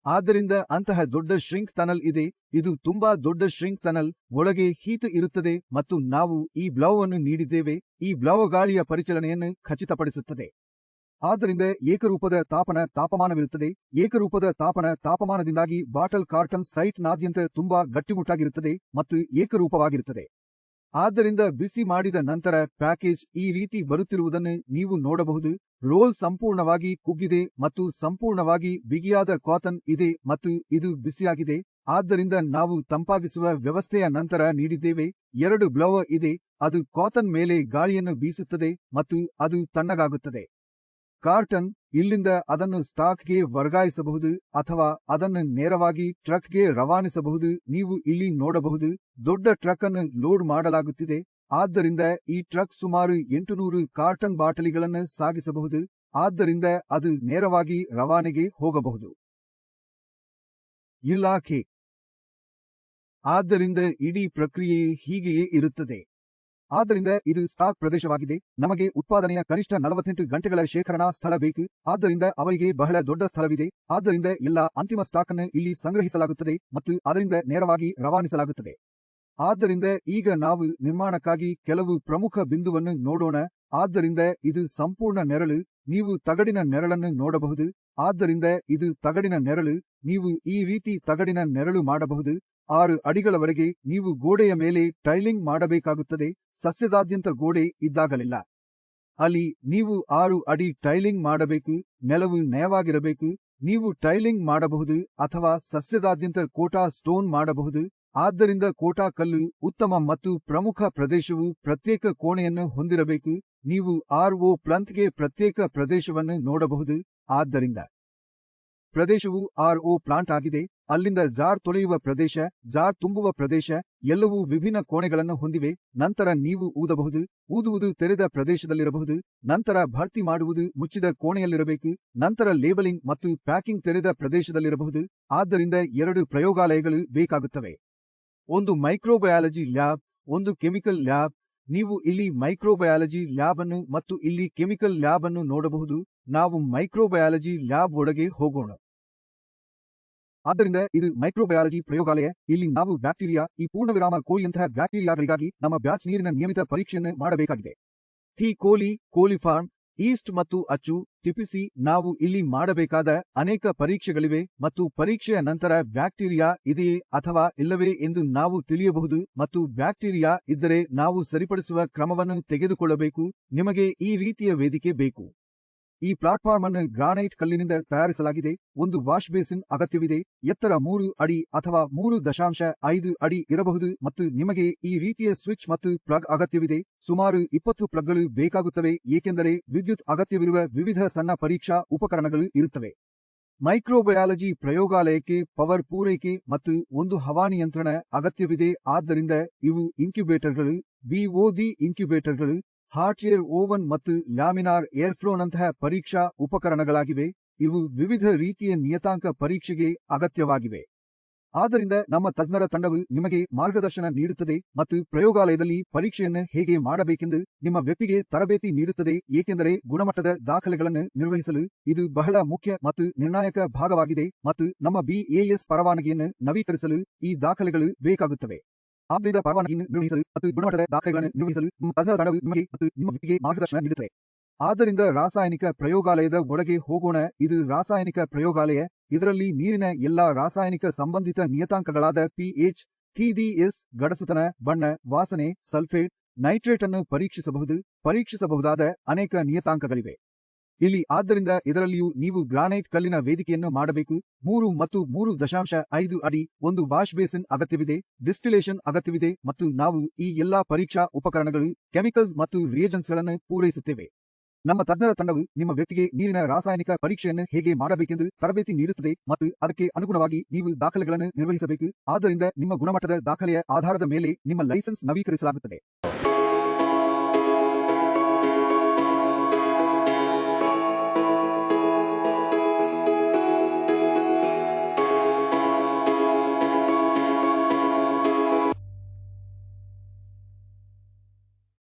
ಆದ್ದರಿಂದ ಅಂತಹ ದೊಡ್ಡ ಶ್ರಿಂಕ್ ಟನಲ್ ಇದೆ. ಇದು ತುಂಬಾ ದೊಡ್ಡ ಶ್ರಿಂಕ್ ತನಲ್ ಒಳಗೆ ಹೀತ ಇರುತ್ತದೆ ಮತ್ತು ನಾವು ಈ ಬ್ಲೌವನ್ನು ನೀಡಿದ್ದೇವೆ. ಈ ಬ್ಲೌ ಗಾಳಿಯ ಪರಿಚಲನೆಯನ್ನು ಖಚಿತಪಡಿಸುತ್ತದೆ. ಆದ್ದರಿಂದ ಏಕರೂಪದ ತಾಪನ ತಾಪಮಾನವಿರುತ್ತದೆ. ಏಕರೂಪದ ತಾಪನ ತಾಪಮಾನದಿಂದಾಗಿ ಬಾಟಲ್ ಕಾರ್ಟನ್ ಸೈಟ್ನಾದ್ಯಂತ ತುಂಬಾ ಗಟ್ಟಿಮುಟ್ಟಾಗಿರುತ್ತದೆ ಮತ್ತು ಏಕರೂಪವಾಗಿರುತ್ತದೆ. ಆದ್ದರಿಂದ ಬಿಸಿ ಮಾಡಿದ ನಂತರ ಪ್ಯಾಕೇಜ್ ಈ ರೀತಿ ಬರುತ್ತಿರುವುದನ್ನು ನೀವು ನೋಡಬಹುದು. ರೋಲ್ ಸಂಪೂರ್ಣವಾಗಿ ಕುಗ್ಗಿದೆ ಮತ್ತು ಸಂಪೂರ್ಣವಾಗಿ ಬಿಗಿಯಾದ ಕಾತನ್ ಇದೆ ಮತ್ತು ಇದು ಬಿಸಿಯಾಗಿದೆ. ಆದ್ದರಿಂದ ನಾವು ತಂಪಾಗಿಸುವ ವ್ಯವಸ್ಥೆಯ ನಂತರ ನೀಡಿದ್ದೇವೆ. ಎರಡು ಬ್ಲೌವರ್ ಇದೆ. ಅದು ಕಾತನ್ ಮೇಲೆ ಗಾಳಿಯನ್ನು ಬೀಸುತ್ತದೆ ಮತ್ತು ಅದು ತಣ್ಣಗಾಗುತ್ತದೆ. ಕಾರ್ಟನ್ ಇಲ್ಲಿಂದ ಅದನ್ನು ಸ್ಟಾಕ್ಗೆ ವರ್ಗಾಯಿಸಬಹುದು ಅಥವಾ ಅದನ್ನು ನೇರವಾಗಿ ಟ್ರಕ್ಗೆ ರವಾನಿಸಬಹುದು. ನೀವು ಇಲ್ಲಿ ನೋಡಬಹುದು, ದೊಡ್ಡ ಟ್ರಕ್ ಅನ್ನು ಲೋಡ್ ಮಾಡಲಾಗುತ್ತಿದೆ. ಆದ್ದರಿಂದ ಈ ಟ್ರಕ್ ಸುಮಾರು ಎಂಟುನೂರು ಕಾರ್ಟನ್ ಬಾಟಲಿಗಳನ್ನು ಸಾಗಿಸಬಹುದು. ಆದ್ದರಿಂದ ಅದು ನೇರವಾಗಿ ರವಾನೆಗೆ ಹೋಗಬಹುದು. ಇಲಾಖೆ. ಆದ್ದರಿಂದ ಇಡೀ ಪ್ರಕ್ರಿಯೆ ಹೀಗೆಯೇ ಇರುತ್ತದೆ. ಆದ್ದರಿಂದ ಇದು ಸ್ಟಾಕ್ ಪ್ರದೇಶವಾಗಿದೆ. ನಮಗೆ ಉತ್ಪಾದನೆಯ ಕನಿಷ್ಠ ನಲವತ್ತೆಂಟು ಗಂಟೆಗಳ ಶೇಖರಣಾ ಸ್ಥಳ ಬೇಕು. ಆದ್ದರಿಂದ ಅವರಿಗೆ ಬಹಳ ದೊಡ್ಡ ಸ್ಥಳವಿದೆ. ಆದ್ದರಿಂದ ಎಲ್ಲಾ ಅಂತಿಮ ಸ್ಟಾಕ್ ಅನ್ನು ಇಲ್ಲಿ ಸಂಗ್ರಹಿಸಲಾಗುತ್ತದೆ ಮತ್ತು ಅದರಿಂದ ನೇರವಾಗಿ ರವಾನಿಸಲಾಗುತ್ತದೆ. ಆದ್ದರಿಂದ ಈಗ ನಾವು ನಿರ್ಮಾಣಕ್ಕಾಗಿ ಕೆಲವು ಪ್ರಮುಖ ಬಿಂದುವನ್ನು ನೋಡೋಣ. ಆದ್ದರಿಂದ ಇದು ಸಂಪೂರ್ಣ ನೆರಳು. ನೀವು ತಗಡಿನ ನೆರಳನ್ನು ನೋಡಬಹುದು. ಆದ್ದರಿಂದ ಇದು ತಗಡಿನ ನೆರಳು. ನೀವು ಈ ರೀತಿ ತಗಡಿನ ನೆರಳು ಮಾಡಬಹುದು. ಆರು ಅಡಿಗಳವರೆಗೆ ನೀವು ಗೋಡೆಯ ಮೇಲೆ ಟೈಲಿಂಗ್ ಮಾಡಬೇಕಾಗುತ್ತದೆ, ಸಸ್ಯದಾದ್ಯಂತ ಗೋಡೆ ಇದ್ದಾಗಲಿಲ್ಲ. ಅಲ್ಲಿ ನೀವು ಆರು ಅಡಿ ಟೈಲಿಂಗ್ ಮಾಡಬೇಕು, ನೆಲವು ನಯವಾಗಿರಬೇಕು, ನೀವು ಟೈಲಿಂಗ್ ಮಾಡಬಹುದು ಅಥವಾ ಸಸ್ಯದಾದ್ಯಂತ ಕೋಟಾ ಸ್ಟೋನ್ ಮಾಡಬಹುದು, ಆದ್ದರಿಂದ ಕೋಟಾ ಕಲ್ಲು ಉತ್ತಮ ಮತ್ತು ಪ್ರಮುಖ ಪ್ರದೇಶವು ಪ್ರತ್ಯೇಕ ಕೋಣೆಯನ್ನು ಹೊಂದಿರಬೇಕು, ನೀವು ಆರ್ ಒ ಪ್ಲಂತ್ಗೆ ಪ್ರತ್ಯೇಕ ಪ್ರದೇಶವನ್ನು ನೋಡಬಹುದು, ಆದ್ದರಿಂದ ಪ್ರದೇಶವು ಆರ್ ಒ ಪ್ಲಾಂಟ್ ಆಗಿದೆ ಅಲ್ಲಿಂದ ಜಾರ್ ತೊಳೆಯುವ ಪ್ರದೇಶ, ಜಾರ್ ತುಂಬುವ ಪ್ರದೇಶ, ಎಲ್ಲವೂ ವಿಭಿನ್ನ ಕೋಣೆಗಳನ್ನು ಹೊಂದಿವೆ. ನಂತರ ನೀವು ಊದಬಹುದು, ಊದುವುದು ತೆರೆದ ಪ್ರದೇಶದಲ್ಲಿರಬಹುದು. ನಂತರ ಭರ್ತಿ ಮಾಡುವುದು ಮುಚ್ಚಿದ ಕೋಣೆಯಲ್ಲಿರಬೇಕು. ನಂತರ ಲೇಬಲಿಂಗ್ ಮತ್ತು ಪ್ಯಾಕಿಂಗ್ ತೆರೆದ ಪ್ರದೇಶದಲ್ಲಿರಬಹುದು. ಆದ್ದರಿಂದ ಎರಡು ಪ್ರಯೋಗಾಲಯಗಳು ಬೇಕಾಗುತ್ತವೆ. ಒಂದು ಮೈಕ್ರೋಬಯಾಲಜಿ ಲ್ಯಾಬ್, ಒಂದು ಕೆಮಿಕಲ್ ಲ್ಯಾಬ್. ನೀವು ಇಲ್ಲಿ ಮೈಕ್ರೋಬಯಾಲಜಿ ಲ್ಯಾಬ್ ಅನ್ನು ಮತ್ತು ಇಲ್ಲಿ ಕೆಮಿಕಲ್ ಲ್ಯಾಬ್ ಅನ್ನು ನೋಡಬಹುದು. ನಾವು ಮೈಕ್ರೋಬಯಾಲಜಿ ಲ್ಯಾಬ್ ಒಳಗೆ ಹೋಗೋಣ. ಆದ್ದರಿಂದ ಇದು ಮೈಕ್ರೋಬಯಾಲಜಿ ಪ್ರಯೋಗಾಲಯ. ಇಲ್ಲಿ ನಾವು ಬ್ಯಾಕ್ಟೀರಿಯಾ, ಈ ಪೂರ್ಣವಿರಾಮ ಕೋಳಿಯಂತಹ ಬ್ಯಾಕ್ಟೀರಿಯಾಗಳಿಗಾಗಿ ನಮ್ಮ ಬ್ಯಾಚ್ ನೀರಿನ ನಿಯಮಿತ ಪರೀಕ್ಷೆಯನ್ನು ಮಾಡಬೇಕಾಗಿದೆ. ಥಿ ಕೋಲಿ ಕೋಲಿ ಫಾರ್ಮ್, ಈಸ್ಟ್ ಮತ್ತು ಅಚ್ಚು ಟಿಪಿಸಿ ನಾವು ಇಲ್ಲಿ ಮಾಡಬೇಕಾದ ಅನೇಕ ಪರೀಕ್ಷೆಗಳಿವೆ ಮತ್ತು ಪರೀಕ್ಷೆಯ ನಂತರ ಬ್ಯಾಕ್ಟೀರಿಯಾ ಇದೆಯೇ ಅಥವಾ ಇಲ್ಲವೇ ಎಂದು ನಾವು ತಿಳಿಯಬಹುದು ಮತ್ತು ಬ್ಯಾಕ್ಟೀರಿಯಾ ಇದ್ದರೆ ನಾವು ಸರಿಪಡಿಸುವ ಕ್ರಮವನ್ನು ತೆಗೆದುಕೊಳ್ಳಬೇಕು. ನಿಮಗೆ ಈ ರೀತಿಯ ವೇದಿಕೆ ಬೇಕು. ಈ ಪ್ಲಾಟ್ಫಾರ್ಮ್ ಅನ್ನು ಗ್ರಾನೈಟ್ ಕಲ್ಲಿನಿಂದ ತಯಾರಿಸಲಾಗಿದೆ. ಒಂದು ವಾಶ್ ಬೇಸಿನ್ ಅಗತ್ಯವಿದೆ. ಎತ್ತರ ಮೂರು ಅಡಿ ಅಥವಾ ಮೂರು ದಶಾಂಶ ಐದು ಅಡಿ ಇರಬಹುದು ಮತ್ತು ನಿಮಗೆ ಈ ರೀತಿಯ ಸ್ವಿಚ್ ಮತ್ತು ಪ್ಲಗ್ ಅಗತ್ಯವಿದೆ. ಸುಮಾರು ಇಪ್ಪತ್ತು ಪ್ಲಗ್ಗಳು ಬೇಕಾಗುತ್ತವೆ, ಏಕೆಂದರೆ ವಿದ್ಯುತ್ ಅಗತ್ಯವಿರುವ ವಿವಿಧ ಸಣ್ಣ ಪರೀಕ್ಷಾ ಉಪಕರಣಗಳು ಇರುತ್ತವೆ. ಮೈಕ್ರೋಬಯಾಲಜಿ ಪ್ರಯೋಗಾಲಯಕ್ಕೆ ಪವರ್ ಪೂರೈಕೆ ಮತ್ತು ಒಂದು ಹವಾನಿಯಂತ್ರಣ ಅಗತ್ಯವಿದೆ. ಆದ್ದರಿಂದ ಇವು ಇನ್ಕ್ಯುಬೇಟರ್ಗಳು ಬಿಒದಿ ಇನ್ಕ್ಯುಬೇಟರ್ಗಳು ಹಾಟ್ ಏರ್ ಓವನ್ ಮತ್ತು ಲ್ಯಾಮಿನಾರ್ ಏರ್ಫ್ಲೋನಂತಹ ಪರೀಕ್ಷಾ ಉಪಕರಣಗಳಾಗಿವೆ. ಇವು ವಿವಿಧ ರೀತಿಯ ನಿಯತಾಂಕ ಪರೀಕ್ಷೆಗೆ ಅಗತ್ಯವಾಗಿವೆ. ಆದ್ದರಿಂದ ನಮ್ಮ ತಜ್ಞರ ತಂಡವು ನಿಮಗೆ ಮಾರ್ಗದರ್ಶನ ನೀಡುತ್ತದೆ ಮತ್ತು ಪ್ರಯೋಗಾಲಯದಲ್ಲಿ ಪರೀಕ್ಷೆಯನ್ನು ಹೇಗೆ ಮಾಡಬೇಕೆಂದು ನಿಮ್ಮ ವ್ಯಕ್ತಿಗೆ ತರಬೇತಿ ನೀಡುತ್ತದೆ, ಏಕೆಂದರೆ ಗುಣಮಟ್ಟದ ದಾಖಲೆಗಳನ್ನು ನಿರ್ವಹಿಸಲು ಇದು ಬಹಳ ಮುಖ್ಯ ಮತ್ತು ನಿರ್ಣಾಯಕ ಭಾಗವಾಗಿದೆ ಮತ್ತು ನಮ್ಮ ಬಿಎಎಸ್ ಪರವಾನಗಿಯನ್ನು ನವೀಕರಿಸಲು ಈ ದಾಖಲೆಗಳು ಬೇಕಾಗುತ್ತವೆ. ಆದ್ದರಿಂದ ಪರವಾನಗಿಯನ್ನು ನಿರ್ವಹಿಸಲು ಮತ್ತು ಗುಣಮಟ್ಟದ ದಾಖಲೆಗಳನ್ನು ನಿರ್ವಹಿಸಲು ನಿಮ್ಮ ತಜ್ಞರ ತಂಡವು ನಿಮಗೆ ಮತ್ತು ನಿಮ್ಮ ವ್ಯಕ್ತಿಗೆ ಮಾರ್ಗದರ್ಶನ ನೀಡುತ್ತದೆ. ಆದ್ದರಿಂದ ರಾಸಾಯನಿಕ ಪ್ರಯೋಗಾಲಯದ ಒಳಗೆ ಹೋಗೋಣ. ಇದು ರಾಸಾಯನಿಕ ಪ್ರಯೋಗಾಲಯ. ಇದರಲ್ಲಿ ನೀರಿನ ಎಲ್ಲಾ ರಾಸಾಯನಿಕ ಸಂಬಂಧಿತ ನಿಯತಾಂಕಗಳಾದ ಪಿಎಚ್ ಟಿಡಿಎಸ್ ಗಡಸುತನ ಬಣ್ಣ, ವಾಸನೆ, ಸಲ್ಫೇಟ್ ನೈಟ್ರೇಟ್ ಅನ್ನು ಪರೀಕ್ಷಿಸಬಹುದು. ಪರೀಕ್ಷಿಸಬಹುದಾದ ಅನೇಕ ನಿಯತಾಂಕಗಳಿವೆ. ಇಲ್ಲಿ ಆದ್ದರಿಂದ ಇದರಲ್ಲಿಯೂ ನೀವು ಗ್ರಾನೈಟ್ ಕಲ್ಲಿನ ವೇದಿಕೆಯನ್ನು ಮಾಡಬೇಕು. ಮೂರು ಮತ್ತು ಮೂರು ದಶಾಂಶ ಐದು ಅಡಿ ಒಂದು ವಾಶ್ ಬೇಸಿನ್ ಅಗತ್ಯವಿದೆ, ಡಿಸ್ಟಿಲೇಷನ್ ಅಗತ್ಯವಿದೆ ಮತ್ತು ನಾವು ಈ ಎಲ್ಲಾ ಪರೀಕ್ಷಾ ಉಪಕರಣಗಳು, ಕೆಮಿಕಲ್ಸ್ ಮತ್ತು ರಿಯೇಜನ್ಸ್ಗಳನ್ನು ಪೂರೈಸುತ್ತೇವೆ. ನಮ್ಮ ತಜ್ಞರ ತಂಡವು ನಿಮ್ಮ ವ್ಯಕ್ತಿಗೆ ನೀರಿನ ರಾಸಾಯನಿಕ ಪರೀಕ್ಷೆಯನ್ನು ಹೇಗೆ ಮಾಡಬೇಕೆಂದು ತರಬೇತಿ ನೀಡುತ್ತದೆ ಮತ್ತು ಅದಕ್ಕೆ ಅನುಗುಣವಾಗಿ ನೀವು ದಾಖಲೆಗಳನ್ನು ನಿರ್ವಹಿಸಬೇಕು. ಆದ್ದರಿಂದ ನಿಮ್ಮ ಗುಣಮಟ್ಟದ ದಾಖಲೆಯ ಆಧಾರದ ಮೇಲೆ ನಿಮ್ಮ ಲೈಸೆನ್ಸ್ ನವೀಕರಿಸಲಾಗುತ್ತದೆ.